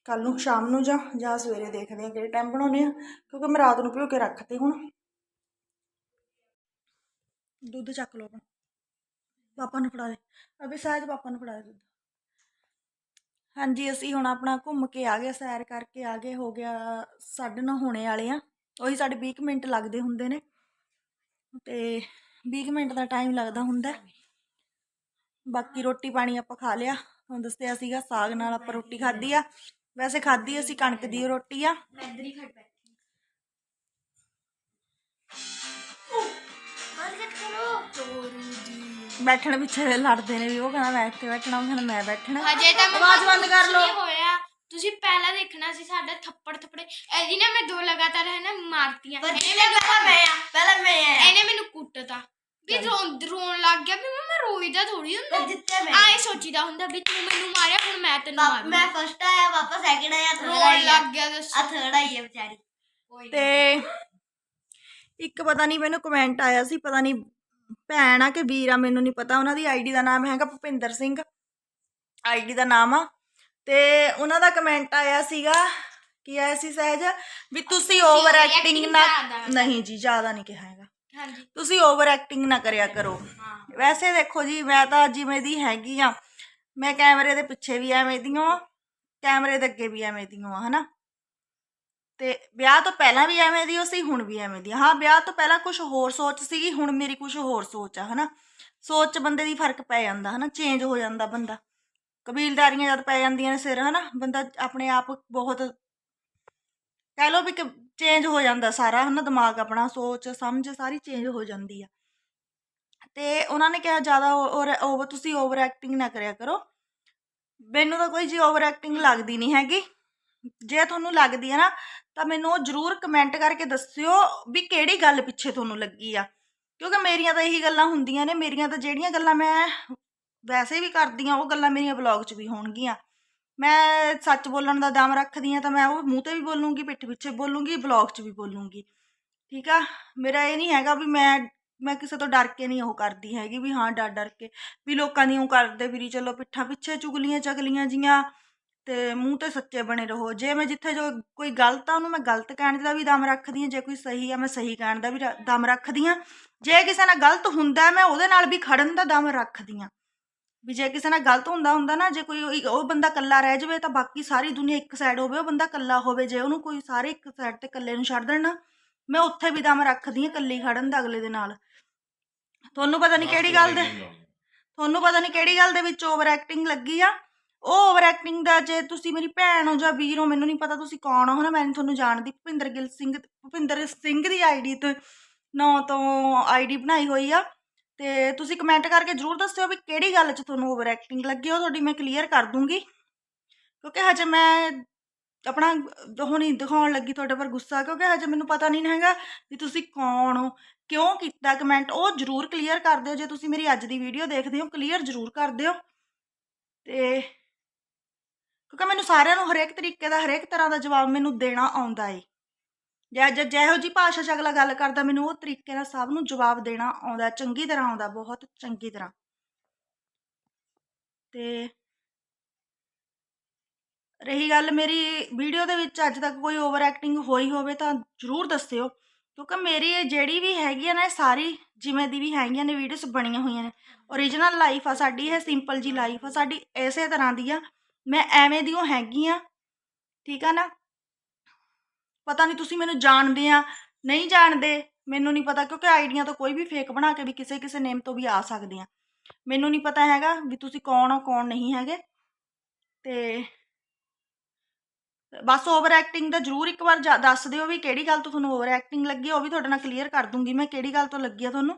ਕੱਲ ਨੂੰ, ਸ਼ਾਮ ਨੂੰ ਜਾਂ ਜਾਂ ਸਵੇਰੇ ਦੇਖਦੇ ਹਾਂ ਕਿਹੜੇ ਟਾਈਮ ਬਣਾਉਣੇ ਆ ਕਿਉਂਕਿ ਮੈਂ ਰਾਤ ਨੂੰ ਭਿਓ ਕੇ ਰੱਖਤੇ ਹੁਣ। ਦੁੱਧ ਚੱਕ ਲਓ ਆਪਣਾ ਪਾਪਾ ਨੂੰ ਫੜਾ ਦੇ। ਅਬੇ ਸਾਜ ਪਾਪਾ ਨੂੰ ਫੜਾ ਦੇ ਦੁੱਧ। ਹਾਂਜੀ ਅਸੀਂ ਹੁਣ ਆਪਣਾ ਘੁੰਮ ਕੇ ਆ ਗਏ ਸੈਰ ਕਰਕੇ ਆ ਗਏ ਹੋ ਗਿਆ ਸਾਢੇ ਨੌ ਹੋਣੇ ਵਾਲੇ ਆ। ਉਹੀ ਸਾਡੇ 20 ਕੁ ਮਿੰਟ ਲੱਗਦੇ ਹੁੰਦੇ ਨੇ। ਤੇ 20 ਕੁ ਮਿੰਟ ਦਾ ਟਾਈਮ ਲੱਗਦਾ ਹੁੰਦਾ। ਬਾਕੀ ਰੋਟੀ ਪਾਣੀ ਆਪਾਂ ਖਾ ਲਿਆ। ਹੁਣ ਦੱਸਿਆ ਸੀਗਾ ਸਾਗ ਨਾਲ ਆਪਾਂ ਰੋਟੀ ਖਾਧੀ ਆ। ਵੈਸੇ ਖਾਧੀ ਅਸੀਂ ਕਣਕ ਦੀ ਰੋਟੀ ਆ। ਮੈਂ ਇੱਧਰ ਹੀ ਖੜ ਬੈਠੀ। ਹਰਕਤ ਕਰੋ ਚੋਰੀ ਦੀ ਬੈਠਣ ਪਿੱਛੇ ਲੜਦੇ ਨੇ ਵੀ ਉਹ ਕਹਿੰਦਾ ਮੈਂ ਇੱਥੇ ਬੈਠਣਾ ਉਹ ਕਹਿੰਦਾ ਮੈਂ ਬੈਠਣਾ। ਹਜੇ ਤਾਂ ਮੈਂ ਆਵਾਜ਼ ਬੰਦ ਕਰ ਕੁਛ ਨਹੀਂ ਹੋਇਆ। ਤੁਸੀਂ ਪਹਿਲਾਂ ਦੇਖਣਾ ਸੀ ਸਾਡਾ ਥੱਪੜ ਥੱਪੜੇ। ਇਹਦੀ ਨਾ ਮੈਂ ਦੋ ਲਗਾਤਾਰ ਹੈ ਨਾ ਮਾਰਤੀਆਂ। ਪਰ ਇਹਨੇ ਜਿੱਤੇ ਪਹਿਲਾਂ ਮੈਂ ਆ ਪਹਿਲਾਂ ਮੈਂ ਆ। ਇਹਨੇ ਮੈਨੂੰ ਕੁੱਟਤਾ। ਵੀ ਰੋਣ ਰੋਣ ਲੱਗ ਗਿਆ ਵੀ ਮੈਂ ਰੋਈਦਾ ਥੋੜੀ ਹੁੰਦਾ। ਪਰ ਜਿੱਤੇ ਮੈਂ ਆਏ ਸੋਚੀਦਾ ਹੁੰਦਾ ਵੀ ਤੂੰ ਮੈਨੂੰ ਮਾਰਿਆ ਹੁਣ ਮੈਂ ਤੈਨੂੰ ਮਾਰੂ ਮੈਂ ਫਸਟ ਆਇਆ ਪਾਪਾ ਸੈਕਿੰਡ ਆਇਆ ਥਰਡ ਰੋਣ ਆਇਆ ਲੱਗ ਗਿਆ ਦੱਸ। ਆ ਥਰਡ ਆਈ ਹੈ ਵਿਚਾਰੀ ਤੇ ਇੱਕ ਪਤਾ ਨਹੀਂ ਮੈਨੂੰ ਕਮੈਂਟ ਆਇਆ ਸੀ ਪਤਾ ਨਹੀਂ ਭੈਣ ਆ ਕਿ ਵੀਰ ਆ ਮੈਨੂੰ ਨਹੀਂ ਪਤਾ ਉਹਨਾਂ ਦੀ ਆਈਡੀ ਦਾ ਨਾਮ ਹੈਗਾ ਭੁਪਿੰਦਰ ਸਿੰਘ। ਆਈਡੀ ਦਾ ਨਾਮ ਆ। ਤੇ ਉਹਨਾਂ ਦਾ ਕਮੈਂਟ ਆਇਆ ਸੀਗਾ ਕੀ ਆਇਆ ਸੀ ਸਹਿਜ ਵੀ ਤੁਸੀਂ ਓਵਰ ਐਕਟਿੰਗ ਨਾ। ਨਹੀਂ ਜੀ ਜ਼ਿਆਦਾ ਨਹੀਂ ਕਿਹਾ ਹੈਗਾ। ਹਾਂਜੀ। ਤੁਸੀਂ ਓਵਰ ਐਕਟਿੰਗ ਨਾ ਕਰਿਆ ਕਰੋ। ਵੈਸੇ ਦੇਖੋ ਜੀ ਮੈਂ ਤਾਂ ਜਿਵੇਂ ਦੀ ਹੈਗੀ ਆ ਮੈਂ ਕੈਮਰੇ ਦੇ ਪਿੱਛੇ ਵੀ ਐਵੇਂ ਦੀ ਹਾਂ ਕੈਮਰੇ ਦੇ ਅੱਗੇ ਵੀ ਐਵੇਂ ਦੀ ਹਾਂ ਹਨਾ? ਤੇ ਵਿਆਹ ਤੋਂ ਪਹਿਲਾਂ ਵੀ ਐਵੇਂ ਦੀ ਉਹ ਸੀ, ਹੁਣ ਵੀ ਐਵੇਂ ਦੀ ਹਾਂ। ਹਾਂ, ਵਿਆਹ ਤੋਂ ਪਹਿਲਾਂ ਕੁਝ ਹੋਰ ਸੋਚ ਸੀਗੀ, ਹੁਣ ਮੇਰੀ ਕੁਝ ਹੋਰ ਸੋਚ ਆ, ਹਨਾ। ਸੋਚ 'ਚ ਬੰਦੇ ਦੀ ਫ਼ਰਕ ਪੈ ਜਾਂਦਾ, ਹਨਾ ਚੇਂਜ ਹੋ ਜਾਂਦਾ ਬੰਦਾ। ਕਬੀਲਦਾਰੀਆਂ ਜਦ ਪੈ ਜਾਂਦੀਆਂ ਨੇ ਸਿਰ, ਹਨਾ, ਬੰਦਾ ਆਪਣੇ ਆਪ ਬਹੁਤ ਕਹਿ ਲਓ ਵੀ ਚੇਂਜ ਹੋ ਜਾਂਦਾ ਸਾਰਾ, ਹਨਾ, ਦਿਮਾਗ ਆਪਣਾ, ਸੋਚ, ਸਮਝ, ਸਾਰੀ ਚੇਂਜ ਹੋ ਜਾਂਦੀ ਆ। ਤੇ ਉਹਨਾਂ ਨੇ ਕਿਹਾ ਜ਼ਿਆਦਾ ਓਵਰ, ਤੁਸੀਂ ਓਵਰ ਐਕਟਿੰਗ ਨਾ ਕਰਿਆ ਕਰੋ। ਮੈਨੂੰ ਤਾਂ ਕੋਈ ਜੀ ਓਵਰ ਐਕਟਿੰਗ ਲੱਗਦੀ ਨਹੀਂ ਹੈਗੀ। ਜੇ ਤੁਹਾਨੂੰ ਲੱਗਦੀ ਹੈ ਨਾ ਤਾਂ ਮੈਨੂੰ ਉਹ ਜਰੂਰ ਕਮੈਂਟ ਕਰਕੇ ਦੱਸਿਓ ਵੀ ਕਿਹੜੀ ਗੱਲ ਪਿੱਛੇ ਤੁਹਾਨੂੰ ਲੱਗੀ ਆ। ਕਿਉਂਕਿ ਮੇਰੀਆਂ ਤਾਂ ਇਹੀ ਗੱਲਾਂ ਹੁੰਦੀਆਂ ਨੇ, ਮੇਰੀਆਂ ਤਾਂ ਜਿਹੜੀਆਂ ਗੱਲਾਂ ਮੈਂ ਵੈਸੇ ਵੀ ਕਰਦੀ ਆ, ਉਹ ਗੱਲਾਂ ਮੇਰੀਆਂ ਵਲੌਗ 'ਚ ਵੀ ਹੋਣਗੀਆਂ। ਮੈਂ ਸੱਚ ਬੋਲਣ ਦਾ ਦਮ ਰੱਖਦੀ ਆ ਤਾਂ ਮੈਂ ਉਹ ਮੂੰਹ ਤੇ ਵੀ ਬੋਲੂੰਗੀ, ਪਿੱਠ ਪਿੱਛੇ ਬੋਲੂੰਗੀ ਵਲੌਗ 'ਚ ਵੀ ਬੋਲੂੰਗੀ। ਠੀਕ ਆ? ਮੇਰਾ ਇਹ ਨਹੀਂ ਹੈਗਾ ਵੀ ਮੈਂ ਮੈਂ ਕਿਸੇ ਤੋਂ ਡਰ ਕੇ ਨਹੀਂ ਉਹ ਕਰਦੀ ਹੈਗੀ ਵੀ ਹਾਂ ਡਰ ਡਰ ਕੇ ਵੀ ਲੋਕਾਂ ਦੀ ਉਹ ਕਰਦੇ ਫਿਰੀ, ਚਲੋ ਪਿੱਠਾਂ ਪਿੱਛੇ ਚੁਗਲੀਆਂ ਚਗਲੀਆਂ ਜੀਆਂ। ਤੇ ਮੂੰਹ ਤੇ ਸੱਚੇ ਬਣੇ ਰਹੋ। ਜੇ ਮੈਂ ਜਿੱਥੇ ਜੋ ਕੋਈ ਗਲਤ ਆ ਉਹਨੂੰ ਮੈਂ ਗਲਤ ਕਹਿਣ ਦਾ ਵੀ ਦਮ ਰੱਖਦੀ ਹਾਂ। ਜੇ ਕੋਈ ਸਹੀ ਆ ਮੈਂ ਸਹੀ ਕਹਿਣ ਦਾ ਵੀ ਰ- ਦਮ ਰੱਖਦੀ ਹਾਂ। ਜੇ ਕਿਸੇ ਨਾਲ ਗਲਤ ਹੁੰਦਾ ਹੈ, ਮੈਂ ਉਹਦੇ ਨਾਲ ਵੀ ਖੜਨ ਦਾ ਦਮ ਰੱਖਦੀ ਹਾਂ। ਵੀ ਜੇ ਕਿਸੇ ਨਾਲ ਗਲਤ ਹੁੰਦਾ ਹੁੰਦਾ ਨਾ ਜੇ ਕੋਈ ਉਹ- ਉਹ ਬੰਦਾ ਇਕੱਲਾ ਰਹਿ ਜਾਵੇ ਤਾਂ ਬਾਕੀ ਸਾਰੀ ਦੁਨੀਆ ਇੱਕ ਸਾਈਡ ਹੋਵੇ ਉਹ ਬੰਦਾ ਇਕੱਲਾ ਹੋਵੇ। ਜੇ ਉਹਨੂੰ ਕੋਈ ਸਾਰੇ ਇੱਕ ਸਾਈਡ ਤੇ ਇਕੱਲੇ ਨੂੰ ਛੱਡ ਦੇਣ ਨਾ ਮੈਂ ਉੱਥੇ ਵੀ ਦਮ ਰੱਖਦੀ ਹਾਂ ਇਕੱਲੀ ਖੜਨ ਦਾ ਅਗਲੇ ਦੇ ਨਾਲ। ਤੁਹਾਨੂੰ ਪਤਾ ਨਹੀਂ ਕਿਹੜੀ ਗੱਲ ਦੇ ਤੁਹਾਨੂੰ ਪਤਾ ਨਹੀਂ ਕਿਹੜੀ ਗੱਲ ਦੇ ਵਿੱਚ ਓਵਰ ਐਕਟਿੰਗ ਲੱਗੀ ਆ? ਉਹ ਓਵਰ ਐਕਟਿੰਗ ਦਾ ਜੇ ਤੁਸੀਂ ਮੇਰੀ ਭੈਣ ਹੋ ਜਾਂ ਵੀਰ ਹੋ, ਮੈਨੂੰ ਨਹੀਂ ਪਤਾ ਤੁਸੀਂ ਕੌਣ ਹੋ ਨਾ ਮੈਂ ਨੀ ਤੁਹਾਨੂੰ ਜਾਣਦੀ। ਭੁਪਿੰਦਰ ਗਿੱਲ ਸਿੰਘ, ਭੁਪਿੰਦਰ ਸਿੰਘ ਦੀ ਆਈਡੀ ਤੋਂ ਨਾਂ ਤੋਂ ਆਈਡੀ ਬਣਾਈ ਹੋਈ ਆ। ਤੇ ਤੁਸੀਂ ਕਮੈਂਟ ਕਰਕੇ ਜਰੂਰ ਦੱਸਿਓ ਵੀ ਕਿਹੜੀ ਗੱਲ 'ਚ ਤੁਹਾਨੂੰ ਓਵਰ ਐਕਟਿੰਗ ਲੱਗੀ, ਉਹ ਤੁਹਾਡੀ ਮੈਂ ਕਲੀਅਰ ਕਰ ਦੂੰਗੀ। ਕਿਉਂਕਿ ਹਜੇ ਮੈਂ ਆਪਣਾ ਉਹ ਨਹੀਂ ਦਿਖਾਉਣ ਲੱਗੀ ਤੁਹਾਡੇ ਪਰ ਗੁੱਸਾ, ਕਿਉਂਕਿ ਹਜੇ ਮੈਨੂੰ ਪਤਾ ਨਹੀਂ ਹੈਗਾ ਵੀ ਤੁਸੀਂ ਕੌਣ ਹੋ, ਕਿਉਂ ਕੀਤਾ ਕਮੈਂਟ ਉਹ ਜਰੂਰ ਕਲੀਅਰ ਕਰ ਦਿਓ। ਜੇ ਤੁਸੀਂ ਮੇਰੀ ਅੱਜ ਦੀ ਵੀਡੀਓ ਦੇਖਦੇ ਹੋ ਕਲੀਅਰ ਜਰੂਰ ਕਰ ਦਿਓ। ਤੇ ਕਿਉਂਕਿ ਮੈਨੂੰ ਸਾਰਿਆਂ ਨੂੰ ਹਰੇਕ ਤਰੀਕੇ ਦਾ ਹਰੇਕ ਤਰ੍ਹਾਂ ਦਾ ਜਵਾਬ ਮੈਨੂੰ ਦੇਣਾ ਆਉਂਦਾ ਏ। ਜਾਂ ਜਾਂ ਜਿਹੋ ਜੀ ਭਾਸ਼ਾ 'ਚ ਅਗਲਾ ਗੱਲ ਕਰਦਾ ਮੈਨੂੰ ਉਹ ਤਰੀਕੇ ਨਾਲ ਸਭ ਨੂੰ ਜਵਾਬ ਦੇਣਾ ਆਉਂਦਾ ਚੰਗੀ ਤਰ੍ਹਾਂ ਆਉਂਦਾ ਬਹੁਤ ਚੰਗੀ ਤਰ੍ਹਾਂ। ਤੇ ਰਹੀ ਗੱਲ ਮੇਰੀ ਵੀਡੀਓ ਦੇ ਵਿੱਚ ਅੱਜ ਤੱਕ ਕੋਈ ਓਵਰ ਐਕਟਿੰਗ ਹੋਈ ਹੋਵੇ ਤਾਂ ਜਰੂਰ ਦੱਸਿਓ। ਕਿਉਂਕਿ ਮੇਰੀ ਇਹ ਜਿਹੜੀ ਵੀ ਹੈਗੀ ਆ ਨਾ ਇਹ ਸਾਰੀ ਜਿਵੇਂ ਦੀ ਵੀ ਹੈਗੀਆਂ ਨੇ ਵੀਡੀਓਸ ਬਣੀਆਂ ਹੋਈਆਂ ਨੇ। ਓਰੀਜਨਲ ਲਾਈਫ ਆ ਸਾਡੀ ਇਹ ਸਿੰਪਲ ਜੀ ਲਾਈਫ ਆ ਸਾਡੀ ਇਸੇ ਤਰ੍ਹਾਂ ਦੀ ਆ। ਮੈਂ ਐਵੇਂ ਦੀ ਉਹ ਹੈਗੀ ਆ ਠੀਕ ਆ ਨਾ? ਪਤਾ ਨਹੀਂ ਤੁਸੀਂ ਮੈਨੂੰ ਜਾਣਦੇ ਆ ਨਹੀਂ ਜਾਣਦੇ ਮੈਨੂੰ ਨਹੀਂ ਪਤਾ ਕਿਉਂਕਿ ਆਈਡੀਆਂ ਤੋਂ ਕੋਈ ਵੀ ਫੇਕ ਬਣਾ ਕੇ ਵੀ ਕਿਸੇ ਕਿਸੇ ਨੇਮ ਤੋਂ ਵੀ ਆ ਸਕਦੇ ਆ। ਮੈਨੂੰ ਨਹੀਂ ਪਤਾ ਹੈਗਾ ਵੀ ਤੁਸੀਂ ਕੌਣ ਹੋ ਕੌਣ ਨਹੀਂ ਹੈਗੇ। ਤੇ ਬਸ ਓਵਰ ਐਕਟਿੰਗ ਦਾ ਜਰੂਰ ਇੱਕ ਵਾਰ ਜਾ- ਦੱਸ ਦਿਓ ਵੀ ਕਿਹੜੀ ਗੱਲ ਤੋਂ ਤੁਹਾਨੂੰ ਓਵਰ ਐਕਟਿੰਗ ਲੱਗੀ ਉਹ ਵੀ ਤੁਹਾਡੇ ਨਾਲ ਕਲੀਅਰ ਕਰ ਦੂੰਗੀ ਮੈਂ ਕਿਹੜੀ ਗੱਲ ਤੋਂ ਲੱਗੀ ਆ ਤੁਹਾਨੂੰ।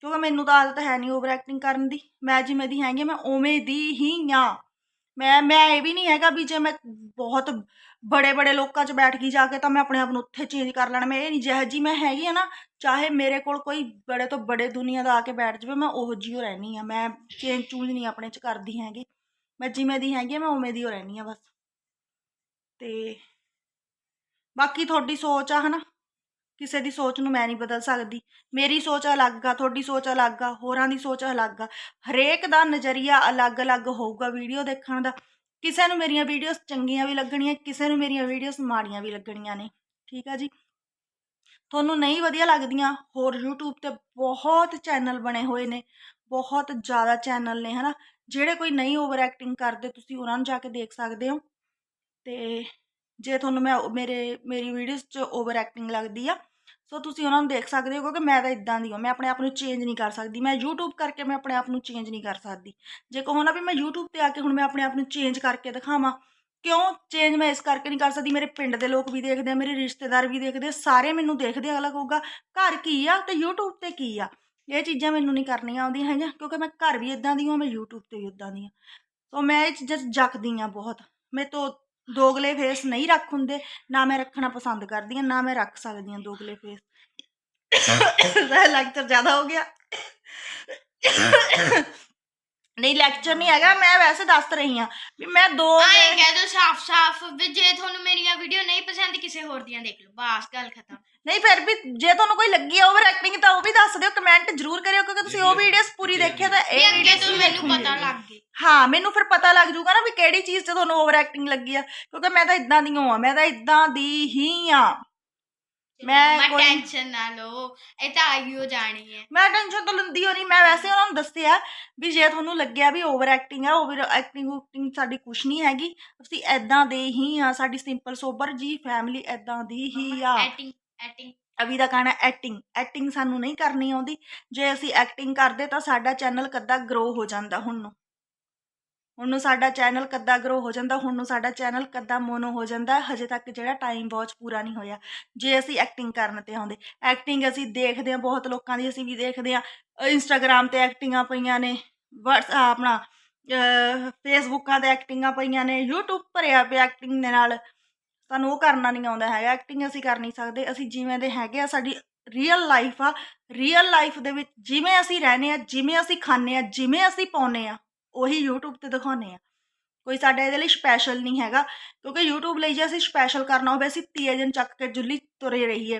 ਕਿਉਂਕਿ ਮੈਨੂੰ ਤਾਂ ਆਦਤ ਹੈ ਨਹੀਂ ਓਵਰ ਐਕਟਿੰਗ ਕਰਨ ਦੀ ਮੈਂ ਜਿਵੇਂ ਦੀ ਹੈਗੀ ਆ, ਮੈਂ ਉਵੇਂ ਦੀ ਹੀ ਆ। ਮੈਂ ਮੈਂ ਇਹ ਵੀ ਨਹੀਂ ਹੈਗਾ ਵੀ ਜੇ ਮੈਂ ਬਹੁਤ ਬੜੇ ਬੜੇ ਲੋਕਾਂ 'ਚ ਬੈਠ ਗਈ ਜਾ ਕੇ ਤਾਂ ਮੈਂ ਆਪਣੇ ਆਪ ਨੂੰ ਉੱਥੇ ਚੇਂਜ ਕਰ ਲੈਣਾ। ਮੈਂ ਇਹ ਨਹੀਂ, ਜਿਹੋ ਜੀ ਮੈਂ ਹੈਗੀ ਆ ਨਾ, ਚਾਹੇ ਮੇਰੇ ਕੋਲ ਕੋਈ ਬੜੇ ਤੋਂ ਬੜੇ ਦੁਨੀਆ ਦਾ ਆ ਕੇ ਬੈਠ ਜਾਵੇ, ਮੈਂ ਉਹੋ ਜਿਹੀ ਓ ਰਹਿਣੀ ਆ। ਮੈਂ ਚੇਂਜ ਚੂੰਜ ਨਹੀਂ ਆਪਣੇ 'ਚ ਕਰਦੀ ਹੈਗੀ। ਮੈਂ ਜਿਵੇਂ ਦੀ ਹੈਗੀ ਆ, ਮੈਂ ਉਵੇਂ ਦੀ ਓ ਰਹਿਣੀ ਆ ਬਸ। ਤੇ ਬਾਕੀ ਤੁਹਾਡੀ ਸੋਚ ਆ, ਹਨਾ? ਕਿਸੇ ਦੀ ਸੋਚ ਨੂੰ ਮੈਂ ਨਹੀਂ ਬਦਲ ਸਕਦੀ। ਮੇਰੀ ਸੋਚ ਅਲੱਗ ਆ, ਤੁਹਾਡੀ ਸੋਚ ਅਲੱਗ ਆ, ਹੋਰਾਂ ਦੀ ਸੋਚ ਅਲੱਗ ਆ। ਹਰੇਕ ਦਾ ਨਜ਼ਰੀਆ ਅਲੱਗ-ਅਲੱਗ ਹੋਊਗਾ ਵੀਡੀਓ ਦੇਖਣ ਦਾ। ਕਿਸੇ ਨੂੰ ਮੇਰੀਆਂ ਵੀਡੀਓਜ਼ ਚੰਗੀਆਂ ਵੀ ਲੱਗਣੀਆਂ, ਕਿਸੇ ਨੂੰ ਮੇਰੀਆਂ ਵੀਡੀਓਜ਼ ਮਾੜੀਆਂ ਵੀ ਲੱਗਣੀਆਂ ਨੇ। ਠੀਕ ਆ ਜੀ? ਤੁਹਾਨੂੰ ਨਹੀਂ ਵਧੀਆ ਲੱਗਦੀਆਂ, ਹੋਰ YouTube ਤੇ ਬਹੁਤ ਚੈਨਲ ਬਣੇ ਹੋਏ ਨੇ। ਬਹੁਤ ਜ਼ਿਆਦਾ ਚੈਨਲ ਨੇ, ਹਨਾ? ਜਿਹੜੇ ਕੋਈ ਨਹੀਂ ਓਵਰ ਐਕਟਿੰਗ ਕਰਦੇ, ਤੁਸੀਂ ਉਹਨਾਂ ਨੂੰ ਜਾ ਕੇ ਦੇਖ ਸਕਦੇ ਹੋ। ਤੇ ਜੇ ਤੁਹਾਨੂੰ ਮੈਂ, ਮੇਰੇ, ਮੇਰੀ ਵੀਡੀਓਜ਼ 'ਚ ਓਵਰ ਐਕਟਿੰਗ ਲੱਗਦੀ ਆ ਸੋ ਤੁਸੀਂ ਉਹਨਾਂ ਨੂੰ ਦੇਖ ਸਕਦੇ ਹੋ ਕਿਉਂਕਿ ਮੈਂ ਤਾਂ ਇਦਾਂ ਦੀ ਹਾਂ, ਮੈਂ ਆਪਣੇ ਆਪ ਨੂੰ ਚੇਂਜ ਨਹੀਂ ਕਰ ਸਕਦੀ, ਮੈਂ YouTube ਕਰਕੇ ਮੈਂ ਆਪਣੇ ਆਪ ਨੂੰ ਚੇਂਜ ਨਹੀਂ ਕਰ ਸਕਦੀ। ਜੇ ਕਹੋ ਨਾ ਵੀ ਮੈਂ YouTube ਤੇ ਆ ਕੇ ਹੁਣ ਮੈਂ ਆਪਣੇ ਆਪ ਨੂੰ ਚੇਂਜ ਕਰਕੇ ਦਿਖਾਵਾਂ, ਕਿਉਂ ਚੇਂਜ ਮੈਂ ਇਸ ਕਰਕੇ ਨਹੀਂ ਕਰ ਸਕਦੀ? ਮੇਰੇ ਪਿੰਡ ਦੇ ਲੋਕ ਵੀ ਦੇਖਦੇ ਆ, ਮੇਰੇ ਰਿਸ਼ਤੇਦਾਰ ਵੀ ਦੇਖਦੇ ਆ, ਸਾਰੇ ਮੈਨੂੰ ਦੇਖਦੇ ਆ ਅਗਲਾ ਕਹੂਗਾ ਘਰ ਕੀ ਆ? ਤੇ YouTube ਤੇ ਕੀ ਆ? ਇਹ ਚੀਜ਼ਾਂ ਮੈਨੂੰ ਨਹੀਂ ਕਰਨੀਆਂ ਆਉਂਦੀਆਂ ਹੈਗੀਆਂ, ਕਿਉਂਕਿ ਮੈਂ ਘਰ ਵੀ ਇਦਾਂ ਦੀ ਹਾਂ, ਮੈਂ YouTube ਤੇ ਵੀ ਇਦਾਂ ਦੀ ਹਾਂ। ਸੋ ਮੈਂ ਇਹ ਚੀਜ਼ਾਂ 'ਚ ਜੱਕਦੀ ਆ ਬਹੁਤ। ਮੇਰੇ ਤੋਂ ਦੋਗਲੇ ਫੇਸ ਨਹੀਂ ਰੱਖ ਹੁੰਦੇ ਨਾ ਮੈਂ ਰੱਖਣਾ ਪਸੰਦ ਕਰਦੀ ਹਾਂ ਨਾ ਮੈਂ ਰੱਖ ਸਕਦੀ ਹਾਂ ਦੋਗਲੇ ਫੇਸ ਲੈਕਚਰ ਜ਼ਿਆਦਾ ਹੋ ਗਿਆ। ਨਹੀਂ ਲੈਕਚਰ ਨਹੀਂ ਹੈਗਾ ਮੈਂ ਵੈਸੇ ਦੱਸ ਰਹੀ ਹਾਂ ਵੀ ਮੈਂ ਦੋ ਆਏ ਕਹਿ ਦੋ ਸਾਫ਼ ਸਾਫ਼ ਵੀ ਜੇ ਤੁਹਾਨੂੰ ਮੇਰੀਆਂ ਵੀਡੀਓ ਨਹੀਂ ਪਸੰਦ ਕਿਸੇ ਹੋਰ ਦੀਆਂ ਦੇਖ ਲਓ। ਬਸ ਗੱਲ ਖਤਮ। ਨਹੀਂ ਫਿਰ ਵੀ ਜੇ ਤੁਹਾਨੂੰ ਕੋਈ ਲੱਗੀ ਓਵਰ ਐਕਟਿੰਗ ਤਾਂ ਉਹ ਵੀ ਦੱਸ ਦਿਓ ਕਮੈਂਟ ਜ਼ਰੂਰ ਕਰਿਓ ਕਿਉਂਕਿ ਤੁਸੀਂ ਉਹ ਵੀਡੀਓਜ਼ ਪੂਰੀ ਦੇਖਿਆ ਤਾਂ ਵੀ ਇਹ ਅੱਗੇ ਤੋਂ ਵੀ ਮੈਨੂੰ। ਪਤਾ ਲੱਗ ਗਈ। ਹਾਂ ਮੈਨੂੰ ਫਿਰ ਪਤਾ ਲੱਗ ਜੂਗਾ ਨਾ ਵੀ ਕਿਹੜੀ ਚੀਜ਼ 'ਚ ਤੁਹਾਨੂੰ ਓਵਰ ਐਕਟਿੰਗ ਲੱਗੀ ਆ ਕਿਉਂਕਿ ਮੈਂ ਤਾਂ ਇਦਾਂ ਦੀ ਹਾਂ ਮੈਂ ਤਾਂ ਇਦਾਂ ਦੀ ਹੀ ਆ। ਮੈਂ ਮੈਂ ਕੋਈ- ਟੈਨਸ਼ਨ ਨਾ ਲਓ ਇਹ ਤਾਂ ਆਈਓ ਜਾਣੀ ਹੈ। ਮੈਂ ਟੈਨਸ਼ਨ ਤਾਂ ਲੈਂਦੀ ਹੋ ਨਹੀਂ ਮੈਂ ਵੈਸੇ ਉਹਨਾਂ ਨੂੰ ਦੱਸਿਆ ਵੀ ਜੇ ਤੁਹਾਨੂੰ ਲੱਗਿਆ ਵੀ ਓਵਰ ਐਕਟਿੰਗ ਆ ਓਵਰ ਐਕਟਿੰਗ ਉਕਟਿੰਗ ਸਾਡੀ ਕੁਛ ਨਹੀਂ ਹੈਗੀ ਅਸੀਂ ਐਦਾਂ ਦੇ ਹੀ ਆ ਸਾਡੀ ਸਿੰਪਲ ਸੋਬਰ ਜੀ ਫੈਮਿਲੀ ਐਦਾਂ ਦੀ ਹੀ ਆ। ਐਟਿੰਗ ਐਕਟਿੰਗ ਅਭੀ ਦਾ ਕਹਿਣਾ ਐਕਟਿੰਗ ਐਕਟਿੰਗ ਸਾਨੂੰ ਨਹੀਂ ਕਰਨੀ ਆਉਂਦੀ। ਜੇ ਅਸੀਂ ਐਕਟਿੰਗ ਕਰਦੇ ਤਾਂ ਸਾਡਾ ਚੈਨਲ ਕੱਦਾ ਗਰੋ ਹੋ ਜਾਂਦਾ ਹੁਣ ਨੂੰ। ਹੁਣ ਨੂੰ ਸਾਡਾ ਚੈਨਲ ਕੱਦਾ ਗਰੋ ਹੋ ਜਾਂਦਾ, ਹੁਣ ਨੂੰ ਸਾਡਾ ਚੈਨਲ ਕੱਦਾ ਮੋਨੋ ਹੋ ਜਾਂਦਾ। ਹਜੇ ਤੱਕ ਜਿਹੜਾ ਟਾਈਮ ਵਾਚ ਪੂਰਾ ਨਹੀਂ ਹੋਇਆ। ਜੇ ਅਸੀਂ ਐਕਟਿੰਗ ਕਰਨ ਤੇ ਆਉਂਦੇ ਐਕਟਿੰਗ ਅਸੀਂ ਦੇਖਦੇ ਹਾਂ, ਬਹੁਤ ਲੋਕਾਂ ਦੀ ਅਸੀਂ ਵੀ ਦੇਖਦੇ ਹਾਂ। ਇੰਸਟਾਗ੍ਰam ਤੇ ਐਕਟਿੰਗਾਂ ਪਈਆਂ ਨੇ ਵਟਸ ਆਪਣਾ ਫੇਸਬੁੱਕਾਂ ਤੇ ਐਕਟਿੰਗਾਂ ਪਈਆਂ ਨੇ, YouTube ਭਰਿਆ ਪਿਆ ਐਕਟਿੰਗ ਦੇ ਨਾਲ। ਸਾਨੂੰ ਉਹ ਕਰਨਾ ਨਹੀਂ ਆਉਂਦਾ ਹੈਗਾ ਐਕਟਿੰਗ ਅਸੀਂ ਕਰ ਨਹੀਂ ਸਕਦੇ, ਅਸੀਂ ਜਿਵੇਂ ਦੇ ਹੈਗੇ ਆ, ਸਾਡੀ ਰੀਅਲ ਲਾਈਫ ਆ ਰੀਅਲ ਲਾਈਫ ਦੇ ਵਿੱਚ ਜਿਵੇਂ ਅਸੀਂ ਰਹਨੇ ਆ, ਜਿਵੇਂ ਅਸੀਂ ਖਾਂਦੇ ਆ, ਜਿਵੇਂ ਅਸੀਂ ਪਾਉਨੇ ਆ, ਉਹੀ YouTube ਤੇ ਦਿਖਾਉਨੇ ਆ। ਕੋਈ ਸਾਡਾ ਇਹਦੇ ਲਈ ਸਪੈਸ਼ਲ ਨਹੀਂ ਹੈਗਾ, ਕਿਉਂਕਿ YouTube ਲਈ ਜੇ ਅਸੀਂ ਸਪੈਸ਼ਲ ਕਰਨਾ ਹੋਵੇ, ਅਸੀਂ ਤੀਏ ਦਿਨ ਚੱਕ ਕੇ ਜੁੱਲੀ ਤੁਰੇ ਰਹੀਏ।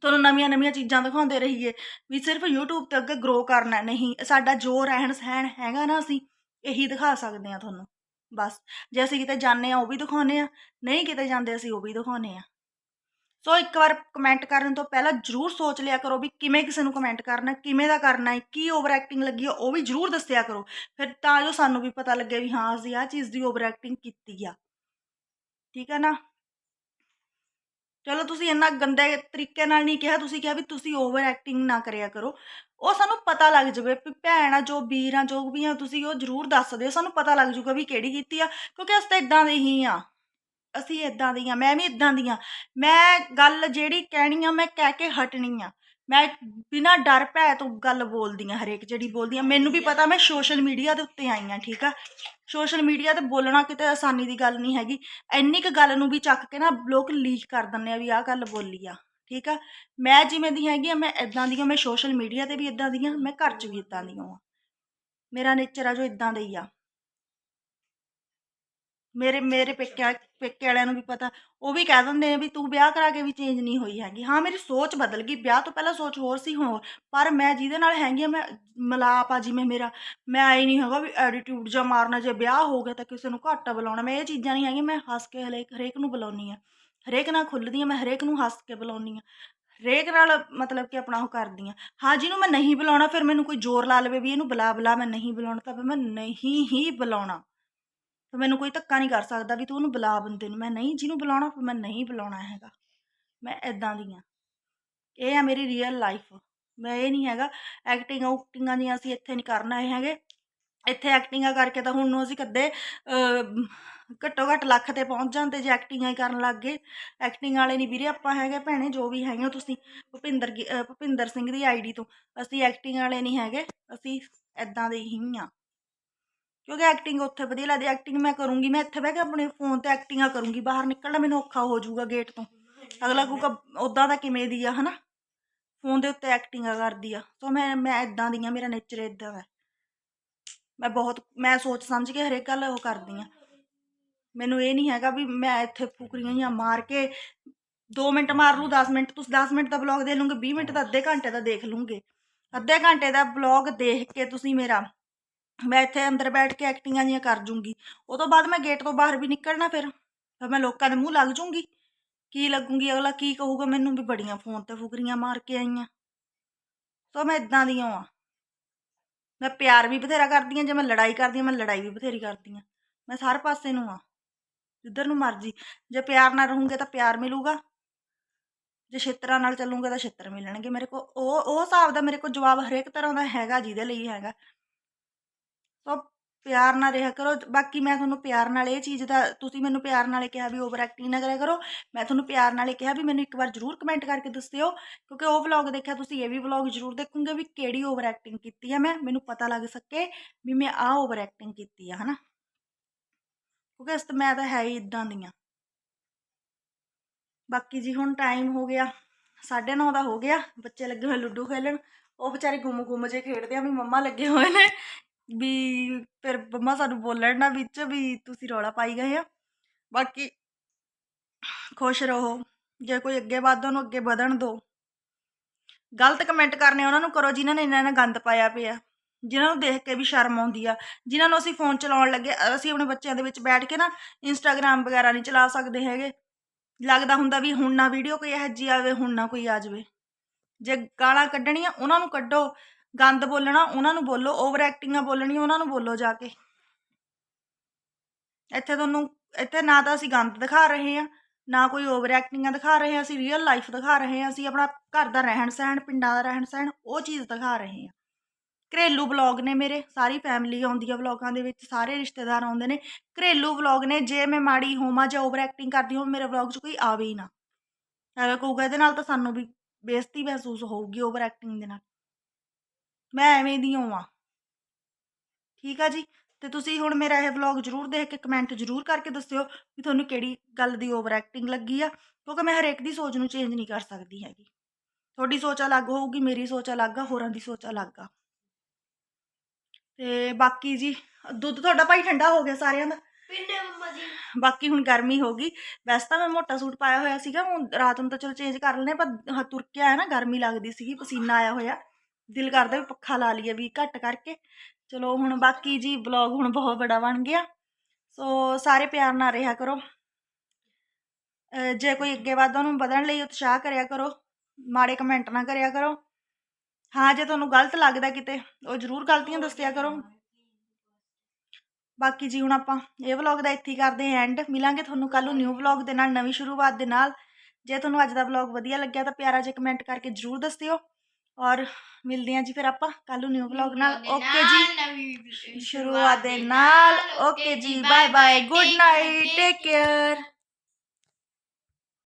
ਤੁਹਾਨੂੰ ਨਵੀਆਂ ਨਵੀਆਂ ਚੀਜ਼ਾਂ ਦਿਖਾਉਂਦੇ ਰਹੀਏ, ਵੀ ਸਿਰਫ YouTube ਤੇ ਅੱਗੇ ਗਰੋ ਕਰਨਾ ਨਹੀਂ, ਸਾਡਾ ਜੋ ਰਹਿਣ ਸਹਿਣ ਹੈਗਾ ਨਾ ਅਸੀਂ, ਇਹੀ ਦਿਖਾ ਸਕਦੇ ਆ ਤੁਹਾਨੂੰ। ਬਸ, ਜੇ ਅਸੀਂ ਕਿਤੇ ਜਾਂਦੇ ਆ ਉਹ ਵੀ ਦਿਖਾਉਨੇ ਆ ਨਹੀਂ ਕਿਤੇ ਜਾਂਦੇ ਅਸੀਂ ਉਹ ਵੀ ਦਿਖਾਉਨੇ ਆ ਸੋ ਇੱਕ ਵਾਰ ਕਮੈਂਟ ਕਰਨ ਤੋਂ ਪਹਿਲਾਂ ਜਰੂਰ ਸੋਚ ਲਿਆ ਕਰੋ ਵੀ ਕਿਵੇਂ ਕਿਸੇ ਨੂੰ ਕਮੈਂਟ ਕਰਨਾ, ਕਿਵੇਂ ਦਾ ਕਰਨਾ ਹੈ, ਕੀ ਓਵਰ ਐਕਟਿੰਗ ਲੱਗੀ ਆ ਉਹ ਵੀ ਜਰੂਰ ਦੱਸਿਆ ਕਰੋ। ਫਿਰ ਤਾਂ ਜੋ ਸਾਨੂੰ ਵੀ ਪਤਾ ਲੱਗੇ ਵੀ ਹਾਂ, ਅਸੀਂ ਆਹ ਚੀਜ਼ ਦੀ ਓਵਰ ਐਕਟਿੰਗ ਕੀਤੀ ਆ। ਠੀਕ ਹੈ ਨਾ? ਚਲੋ ਤੁਸੀਂ ਇੰਨਾ ਗੰਦੇ ਤਰੀਕੇ ਨਾਲ ਨਹੀਂ ਕਿਹਾ, ਤੁਸੀਂ ਕਿਹਾ ਵੀ ਤੁਸੀਂ ਓਵਰ ਐਕਟਿੰਗ ਨਾ ਕਰਿਆ ਕਰੋ। ਉਹ ਸਾਨੂੰ ਪਤਾ ਲੱਗ ਜਾਵੇ ਵੀ ਭੈਣ ਆ, ਜੋ ਵੀਰ ਆ, ਜੋ ਵੀ ਆ, ਤੁਸੀਂ ਉਹ ਜਰੂਰ ਦੱਸ ਦਿਓ। ਸਾਨੂੰ ਪਤਾ ਲੱਗ ਜੂਗਾ ਵੀ ਕਿਹੜੀ ਕੀਤੀ ਆ, ਕਿਉਂਕਿ ਅਸੀਂ ਤਾਂ ਇਦਾਂ ਦੇ ਹੀ ਆ। ਅਸੀਂ ਇਦਾਂ ਦੀਆਂ ਮੈਂ ਵੀ ਇਦਾਂ ਦੀਆਂ ਮੈਂ ਗੱਲ ਜਿਹੜੀ ਕਹਿਣੀ ਆ, ਮੈਂ ਕਹਿ ਕੇ ਹਟਣੀ ਆ। ਮੈਂ ਬਿਨਾਂ ਡਰ ਭੈ ਤੋਂ ਗੱਲ ਬੋਲਦੀ ਆ ਹਰੇਕ ਜਿਹੜੀ ਬੋਲਦੀ ਆ ਮੈਨੂੰ ਵੀ ਪਤਾ ਮੈਂ ਸੋਸ਼ਲ ਮੀਡੀਆ ਦੇ ਉੱਤੇ ਆਈ ਆ ਠੀਕ ਆ? ਸੋਸ਼ਲ ਮੀਡੀਆ ਤੇ ਬੋਲਣਾ ਕਿਤੇ ਆਸਾਨੀ ਦੀ ਗੱਲ ਨਹੀਂ ਹੈਗੀ। ਇੰਨੀ ਕੁ ਗੱਲ ਨੂੰ ਵੀ ਚੱਕ ਕੇ ਨਾ ਲੋਕ ਲੀਕ ਕਰ ਦਿੰਦੇ ਆ ਵੀ ਆਹ ਗੱਲ ਬੋਲੀ ਆ, ਠੀਕ ਆ? ਮੈਂ ਜਿਵੇਂ ਦੀ ਹੈਗੀ ਆ, ਮੈਂ ਇਦਾਂ ਦੀ ਆ, ਮੈਂ ਸੋਸ਼ਲ ਮੀਡੀਆ ਤੇ ਵੀ ਇਦਾਂ ਦੀ ਆ, ਮੈਂ ਘਰ 'ਚ ਵੀ ਇਦਾਂ ਦੀ ਆ ਮੇਰਾ ਨੇਚਰ ਆ ਜੋ ਇਦਾਂ ਦਾ ਹੀ ਆ। ਮੇਰੇ ਮੇਰੇ ਪੇਕਿਆਂ ਪੇਕੇ ਵਾਲਿਆਂ ਨੂੰ ਵੀ ਪਤਾ, ਉਹ ਵੀ ਕਹਿ ਦਿੰਦੇ ਆ ਵੀ ਤੂੰ ਵਿਆਹ ਕਰਾ ਕੇ ਵੀ ਚੇਂਜ ਨਹੀਂ ਹੋਈ ਹੈਗੀ। ਹਾਂ, ਮੇਰੀ ਸੋਚ ਬਦਲ ਗਈ, ਵਿਆਹ ਤੋਂ ਪਹਿਲਾਂ ਸੋਚ ਹੋਰ ਸੀ, ਹੁਣ ਪਰ ਮੈਂ ਜਿਹਦੇ ਨਾਲ ਹੈਗੀ ਆ, ਮੈਂ ਮਲਾਪ ਆ ਜਿਵੇਂ ਮੇਰਾ, ਮੈਂ ਆਈ ਨਹੀਂ ਹੈਗਾ ਵੀ ਐਟੀਟਿਊਡ ਜਾਂ ਮਾਰਨਾ, ਜੇ ਵਿਆਹ ਹੋ ਗਿਆ ਤਾਂ ਕਿਸੇ ਨੂੰ ਘੱਟ ਬੁਲਾਉਣਾ, ਮੈਂ ਇਹ ਚੀਜ਼ਾਂ ਨਹੀਂ ਹੈਗੀਆਂ, ਮੈਂ ਹੱਸ ਕੇ ਹਰੇਕ ਹਰੇਕ ਨੂੰ ਬੁਲਾਉਣੀ ਆ। ਹਰੇਕ ਨਾਲ ਖੁੱਲਦੀ ਆ ਮੈਂ ਹਰੇਕ ਨੂੰ ਹੱਸ ਕੇ ਬੁਲਾਉਣੀ ਆ। ਹਰੇਕ ਨਾਲ ਮਤਲਬ ਕਿ ਆਪਣਾ ਉਹ ਕਰਦੀ ਆ। ਹਾਂ, ਜਿਹਨੂੰ ਮੈਂ ਨਹੀਂ ਬੁਲਾਉਣਾ, ਫਿਰ ਮੈਨੂੰ ਕੋਈ ਜ਼ੋਰ ਲਾ ਲਵੇ ਵੀ ਇਹਨੂੰ ਬੁਲਾ ਬੁਲਾ ਮੈਂ ਨਹੀਂ ਬੁਲਾਉਣਾ, ਤਾਂ ਫਿਰ ਮੈਂ ਨਹੀਂ ਹੀ ਬੁਲਾਉਣਾ। ਫਿਰ ਮੈਨੂੰ ਕੋਈ ਧੱਕਾ ਨਹੀਂ ਕਰ ਸਕਦਾ ਵੀ ਤੂੰ ਉਹਨੂੰ ਬੁਲਾ ਬੰਦੇ ਨੂੰ। ਮੈਂ ਨਹੀਂ, ਜਿਹਨੂੰ ਬੁਲਾਉਣਾ ਫਿਰ ਮੈਂ ਨਹੀਂ ਬੁਲਾਉਣਾ ਹੈਗਾ। ਮੈਂ ਇਦਾਂ ਦੀ ਆ। ਇਹ ਆ ਮੇਰੀ ਰੀਅਲ ਲਾਈਫ ਮੈਂ ਇਹ ਨਹੀਂ ਹੈਗਾ ਐਕਟਿੰਗ ਉਕਟਿੰਗਾਂ ਦੀਆਂ ਅਸੀਂ ਇੱਥੇ ਨਹੀਂ ਕਰਨਾ ਇਹ ਹੈਗੇ। ਇੱਥੇ ਐਕਟਿੰਗਾਂ ਕਰਕੇ ਤਾਂ ਹੁਣ ਨੂੰ ਅਸੀਂ ਕਦੇ ਘੱਟੋ ਘੱਟ ਲੱਖ ਤੇ ਪਹੁੰਚ ਜਾਂਦੇ ਜੇ ਐਕਟਿੰਗਾਂ ਹੀ ਕਰਨ ਲੱਗ ਗਏ। ਐਕਟਿੰਗ ਵਾਲੇ ਨਹੀਂ ਵੀਰੇ ਆਪਾਂ ਹੈਗੇ, ਭੈਣੇ ਜੋ ਵੀ ਹੈਗੇ ਹੋ ਤੁਸੀਂ। ਭੁਪਿੰਦਰ ਭੁਪਿੰਦਰ ਸਿੰਘ ਦੀ ਆਈਡੀ ਤੋਂ। ਅਸੀਂ ਐਕਟਿੰਗ ਵਾਲੇ ਨਹੀਂ ਹੈਗੇ, ਅਸੀਂ ਐਦਾਂ ਦੇ ਹੀ ਆ। ਕਿਉਂਕਿ ਐਕਟਿੰਗ ਉੱਥੇ ਵਧੀਆ ਲੱਗਦੀ ਐਕਟਿੰਗ ਮੈਂ ਕਰੂੰਗੀ, ਮੈਂ ਇੱਥੇ ਬਹਿ ਕੇ ਆਪਣੇ ਫੋਨ ਤੇ ਐਕਟਿੰਗਾਂ ਕਰੂੰਗੀ। ਬਾਹਰ ਨਿਕਲਣਾ ਮੈਨੂੰ ਔਖਾ ਹੋ ਜਾਊਗਾ ਗੇਟ ਤੋਂ। ਅਗਲਾ ਕਹੂਗਾ ਉਦਾਂ ਦਾ ਕਿਵੇਂ ਦੀ ਆ, ਹਨਾ? ਫੋਨ ਦੇ ਉੱਤੇ ਐਕਟਿੰਗਾਂ ਕਰਦੀ ਆ। ਸੋ ਮੈਂ ਮੈਂ ਇਦਾਂ ਦੀ ਆ, ਮੇਰਾ ਨੇਚਰ ਇਦਾਂ ਦਾ। ਮੈਂ ਬਹੁਤ, ਮੈਂ ਸੋਚ ਸਮਝ ਕੇ ਹਰੇਕ ਗੱਲ ਉਹ ਕਰਦੀ ਆ। ਮੈਨੂੰ ਇਹ ਨਹੀਂ ਹੈਗਾ ਵੀ ਮੈਂ ਇੱਥੇ ਫੁਕਰੀਆਂ ਜਾਂ ਮਾਰ ਕੇ 2 ਮਿੰਟ ਮਾਰ ਲੂ 10 ਮਿੰਟ, ਤੁਸੀਂ 10 ਮਿੰਟ ਦਾ ਵਲੌਗ ਦੇਖ ਲਓਗੇ 20 ਮਿੰਟ ਦਾ, ਅੱਧੇ ਘੰਟੇ ਦਾ ਦੇਖ ਲੂੰਗੇ ਅੱਧੇ ਘੰਟੇ ਦਾ ਵਲੌਗ ਦੇਖ ਕੇ ਤੁਸੀਂ ਮੇਰਾ ਮੈਂ ਇੱਥੇ ਅੰਦਰ ਬੈਠ ਕੇ ਐਕਟਿੰਗਾਂ ਜੀਆਂ ਕਰ ਜੂੰਗੀ। ਉਹ ਤੋਂ ਬਾਅਦ ਮੈਂ ਗੇਟ ਤੋਂ ਬਾਹਰ ਵੀ ਨਿਕਲਣਾ ਫਿਰ। ਫਿਰ ਮੈਂ ਲੋਕਾਂ ਦੇ ਮੂੰਹ ਲੱਗ ਜੂੰਗੀ। ਕੀ ਲੱਗੂਗੀ, ਅਗਲਾ ਕੀ ਕਹੂਗਾ ਮੈਨੂੰ ਵੀ ਬੜੀਆਂ ਫੋਨ ਤੇ ਫੁਕਰੀਆਂ ਮਾਰ ਕੇ ਆਈਆਂ। ਸੋ ਮੈਂ ਇਦਾਂ ਦੀ ਹਾਂ। ਮੈਂ ਪਿਆਰ ਵੀ ਬਥੇਰਾ ਕਰਦੀ ਹਾਂ, ਜੇ ਮੈਂ ਲੜਾਈ ਕਰਦੀ ਹਾਂ, ਮੈਂ ਲੜਾਈ ਵੀ ਬਥੇਰੀ ਕਰਦੀ ਹਾਂ। ਮੈਂ ਸਾਰੇ ਪਾਸੇ ਨੂੰ ਆ ਜਿੱਧਰ ਨੂੰ ਮਰਜ਼ੀ। ਜੇ ਪਿਆਰ ਨਾਲ ਰਹੂੰਗੇ ਤਾਂ ਪਿਆਰ ਮਿਲੂਗਾ। ਜੇ ਛਿੱਤਰਾਂ ਨਾਲ ਚੱਲੂਗਾ ਤਾਂ ਛਿੱਤਰ ਮਿਲਣਗੇ ਮੇਰੇ ਕੋਲ ਉਹ ਉਹ ਹਿਸਾਬ ਦਾ ਮੇਰੇ ਕੋਲ ਜਵਾਬ ਹਰੇਕ ਤਰ੍ਹਾਂ ਦਾ ਹੈਗਾ, ਜਿਹਦੇ ਲਈ ਹੈਗਾ। ਸੋ ਪਿਆਰ ਨਾਲ ਰਿਹਾ ਕਰੋ। ਬਾਕੀ ਮੈਂ ਤੁਹਾਨੂੰ ਪਿਆਰ ਨਾਲ ਇਹ ਚੀਜ਼ ਦਾ, ਤੁਸੀਂ ਮੈਨੂੰ ਪਿਆਰ ਨਾਲ ਇਹ ਕਿਹਾ ਵੀ ਓਵਰ ਐਕਟਿੰਗ ਨਾ ਕਰਿਆ ਕਰੋ। ਮੈਂ ਤੁਹਾਨੂੰ ਪਿਆਰ ਨਾਲ ਇਹ ਕਿਹਾ ਵੀ ਮੈਨੂੰ ਇੱਕ ਵਾਰ ਜ਼ਰੂਰ ਕਮੈਂਟ ਕਰਕੇ ਦੱਸਿਓ, ਕਿਉਂਕਿ ਉਹ ਵਲੌਗ ਦੇਖਿਆ ਤੁਸੀਂ, ਇਹ ਵੀ ਵਲੌਗ ਜ਼ਰੂਰ ਦੇਖੋਗੇ ਵੀ ਕਿਹੜੀ ਓਵਰ ਐਕਟਿੰਗ ਕੀਤੀ ਆ ਮੈਂ। ਮੈਨੂੰ ਪਤਾ ਲੱਗ ਸਕੇ ਵੀ ਮੈਂ ਆਹ ਓਵਰ ਐਕਟਿੰਗ ਕੀਤੀ ਆ, ਹਨਾ? ਕਿਉਂਕਿ ਇਸ ਤੋਂ ਮੈਂ ਤਾਂ ਹੈ ਹੀ ਇਦਾਂ ਦੀਆਂ ਬਾਕੀ ਜੀ ਹੁਣ ਟਾਈਮ ਹੋ ਗਿਆ 9:30 ਦਾ ਹੋ ਗਿਆ, ਬੱਚੇ ਲੱਗੇ ਹੋਏ ਲੁੱਡੂ ਖੇਲਣ। ਉਹ ਵਿਚਾਰੇ ਗੁੰਮ ਗੁੰਮ ਜੇ ਖੇਡਦੇ ਆ, ਵੀ ਮੰਮਾ ਲੱਗੇ ਹੋਏ ਨੇ। ਵੀ ਫਿਰ ਮੰਮਾ ਸਾਨੂੰ ਬੋਲਣ ਨਾ ਵਿੱਚ ਵੀ ਤੁਸੀਂ ਰੌਲਾ ਪਾਈ ਗਏ ਆ। ਬਾਕੀ ਖੁਸ਼ ਰਹੋ, ਜੇ ਕੋਈ ਅੱਗੇ ਵੱਧ ਉਹਨੂੰ ਅੱਗੇ ਵਧਣ ਦਿਓ ਗਲਤ ਕਮੈਂਟ ਕਰਨੇ ਉਹਨਾਂ ਨੂੰ ਕਰੋ ਜਿਨ੍ਹਾਂ ਨੇ ਇਹਨਾਂ ਨੇ ਗੰਦ ਪਾਇਆ ਪਿਆ। ਜਿਨ੍ਹਾਂ ਨੂੰ ਦੇਖ ਕੇ ਵੀ ਸ਼ਰਮ ਆਉਂਦੀ ਆ। ਜਿਨ੍ਹਾਂ ਨੂੰ ਅਸੀਂ ਫੋਨ ਚਲਾਉਣ ਲੱਗੇ, ਅਸੀਂ ਆਪਣੇ ਬੱਚਿਆਂ ਦੇ ਵਿੱਚ ਬੈਠ ਕੇ ਨਾ ਇੰਸਟਾਗ੍ਰam ਵਗੈਰਾ ਨਹੀਂ ਚਲਾ ਸਕਦੇ ਹੈਗੇ। ਲੱਗਦਾ ਹੁੰਦਾ ਵੀ ਹੁਣ ਨਾ ਵੀਡੀਓ ਕੋਈ ਇਹ ਜਿਹੀ ਆਵੇ, ਹੁਣ ਨਾ ਕੋਈ ਆ ਜਾਵੇ। ਜੇ ਗਾਲਾਂ ਕੱਢਣੀਆਂ, ਉਹਨਾਂ ਨੂੰ ਕੱਢੋ। ਗੰਦ ਬੋਲਣਾ, ਉਹਨਾਂ ਨੂੰ ਬੋਲੋ ਓਵਰ ਐਕਟਿੰਗਾਂ ਬੋਲਣੀਆਂ ਉਹਨਾਂ ਨੂੰ ਬੋਲੋ ਜਾ ਕੇ। ਇੱਥੇ ਤੁਹਾਨੂੰ, ਇੱਥੇ ਨਾ ਤਾਂ ਅਸੀਂ ਗੰਦ ਦਿਖਾ ਰਹੇ ਹਾਂ, ਨਾ ਕੋਈ ਓਵਰ ਐਕਟਿੰਗਾਂ ਦਿਖਾ ਰਹੇ ਹਾਂ, ਅਸੀਂ ਰੀਅਲ ਲਾਈਫ ਦਿਖਾ ਰਹੇ ਹਾਂ, ਅਸੀਂ ਆਪਣਾ ਘਰ ਦਾ ਰਹਿਣ ਸਹਿਣ ਪਿੰਡਾਂ ਦਾ ਰਹਿਣ ਸਹਿਣ ਉਹ ਚੀਜ਼ ਦਿਖਾ ਰਹੇ ਹਾਂ। ਘਰੇਲੂ ਵਲੌਗ ਨੇ ਮੇਰੇ, ਸਾਰੀ ਫੈਮਿਲੀ ਆਉਂਦੀ ਆ ਵਲੌਗਾਂ ਦੇ ਵਿੱਚ, ਸਾਰੇ ਰਿਸ਼ਤੇਦਾਰ ਆਉਂਦੇ ਨੇ। ਘਰੇਲੂ ਵਲੌਗ ਨੇ, ਜੇ ਮੈਂ ਮਾੜੀ ਹੋਵਾਂ ਜਾਂ ਓਵਰ ਐਕਟਿੰਗ ਕਰਦੀ ਹੋਵਾਂ, ਮੇਰੇ ਵਲੌਗ 'ਚ ਕੋਈ ਆਵੇ ਹੀ ਨਾ। ਐਵੇਂ ਕਹੂਗਾ, ਇਹਦੇ ਨਾਲ ਤਾਂ ਸਾਨੂੰ ਵੀ ਬੇਇੱਜ਼ਤੀ ਮਹਿਸੂਸ ਹੋਊਗੀ ਓਵਰ ਐਕਟਿੰਗ ਦੇ ਨਾਲ। ਮੈਂ ਐਵੇਂ ਦੀ ਹਾਂ ਠੀਕ ਆ ਜੀ? ਤੇ ਤੁਸੀਂ ਹੁਣ ਮੇਰਾ ਇਹ ਵਲੌਗ ਜਰੂਰ ਦੇਖ ਕੇ ਕਮੈਂਟ ਜਰੂਰ ਕਰਕੇ ਦੱਸਿਓ ਵੀ ਤੁਹਾਨੂੰ ਕਿਹੜੀ ਗੱਲ ਦੀ ਓਵਰ ਐਕਟਿੰਗ ਲੱਗੀ ਆ ਕਿਉਂਕਿ ਮੈਂ ਹਰੇਕ ਦੀ ਸੋਚ ਨੂੰ ਚੇਂਜ ਨਹੀਂ ਕਰ ਸਕਦੀ ਹੈਗੀ। ਤੁਹਾਡੀ ਸੋਚ ਅਲੱਗ ਹੋਊਗੀ ਮੇਰੀ ਸੋਚ ਅਲੱਗ ਆ ਹੋਰਾਂ ਦੀ ਸੋਚ ਅਲੱਗ ਆ। ਤੇ ਬਾਕੀ ਜੀ ਦੁੱਧ ਤੁਹਾਡਾ ਭਾਈ ਠੰਡਾ ਹੋ ਗਿਆ ਸਾਰਿਆਂ ਦਾ? ਪਿੰਡੇ ਮੰਮਾ ਜੀ। ਬਾਕੀ ਹੁਣ ਗਰਮੀ ਹੋ ਗਈ। ਵੈਸੇ ਤਾਂ ਮੈਂ ਮੋਟਾ ਸੂਟ ਪਾਇਆ ਹੋਇਆ ਸੀਗਾ ਹੁਣ ਰਾਤ ਨੂੰ ਤਾਂ ਚਲੋ ਚੇਂਜ ਕਰ ਲੈਣੇ ਪਰ ਤੁਰ ਕੇ ਆਇਆ ਨਾ ਗਰਮੀ ਲੱਗਦੀ ਸੀਗੀ ਪਸੀਨਾ ਆਇਆ ਹੋਇਆ। ਦਿਲ ਕਰਦਾ ਵੀ ਪੱਖਾ ਲਾ ਲਈਏ ਵੀ ਘੱਟ ਕਰਕੇ। ਚਲੋ ਹੁਣ ਬਾਕੀ ਜੀ ਵਲੌਗ ਹੁਣ ਬਹੁਤ ਬੜਾ ਬਣ ਗਿਆ। ਸੋ ਸਾਰੇ ਪਿਆਰ ਨਾਲ ਰਿਹਾ ਕਰੋ। ਜੇ ਕੋਈ ਅੱਗੇ ਵੱਧ ਉਹਨੂੰ ਵਧਣ ਲਈ ਉਤਸ਼ਾਹ ਕਰਿਆ ਕਰੋ ਮਾੜੇ ਕਮੈਂਟ ਨਾ ਕਰਿਆ ਕਰੋ। ਹਾਂ ਜੇ ਤੁਹਾਨੂੰ ਗਲਤ ਲੱਗਦਾ ਕਿਤੇ ਉਹ ਜ਼ਰੂਰ ਗਲਤੀਆਂ ਦੱਸਿਆ ਕਰੋ। ਬਾਕੀ ਜੀ ਹੁਣ ਆਪਾਂ ਇਹ ਵਲੌਗ ਦਾ ਇੱਥੇ ਹੀ ਕਰਦੇ ਹਾਂ ਐਂਡ ਮਿਲਾਂਗੇ ਤੁਹਾਨੂੰ ਕੱਲ ਨੂੰ ਨਿਊ ਵਲੌਗ ਦੇ ਨਾਲ ਨਵੀਂ ਸ਼ੁਰੂਆਤ ਦੇ ਨਾਲ। ਜੇ ਤੁਹਾਨੂੰ ਅੱਜ ਦਾ ਵਲੌਗ ਵਧੀਆ ਲੱਗਿਆ ਤਾਂ ਪਿਆਰਾ ਜਿਹਾ ਕਮੈਂਟ ਕਰਕੇ ਜਰੂਰ ਦੱਸਿਓ। ਔਰ ਮਿਲਦੇ ਹਾਂ ਜੀ ਫਿਰ ਆਪਾਂ ਕੱਲ ਨੂੰ ਨਿਊ ਵਲੌਗ ਨਾਲ। ਓਕੇ ਜੀ। ਸ਼ੁਰੂਆਤ ਦੇ ਨਾਲ। ਓਕੇ ਜੀ bye bye good night take care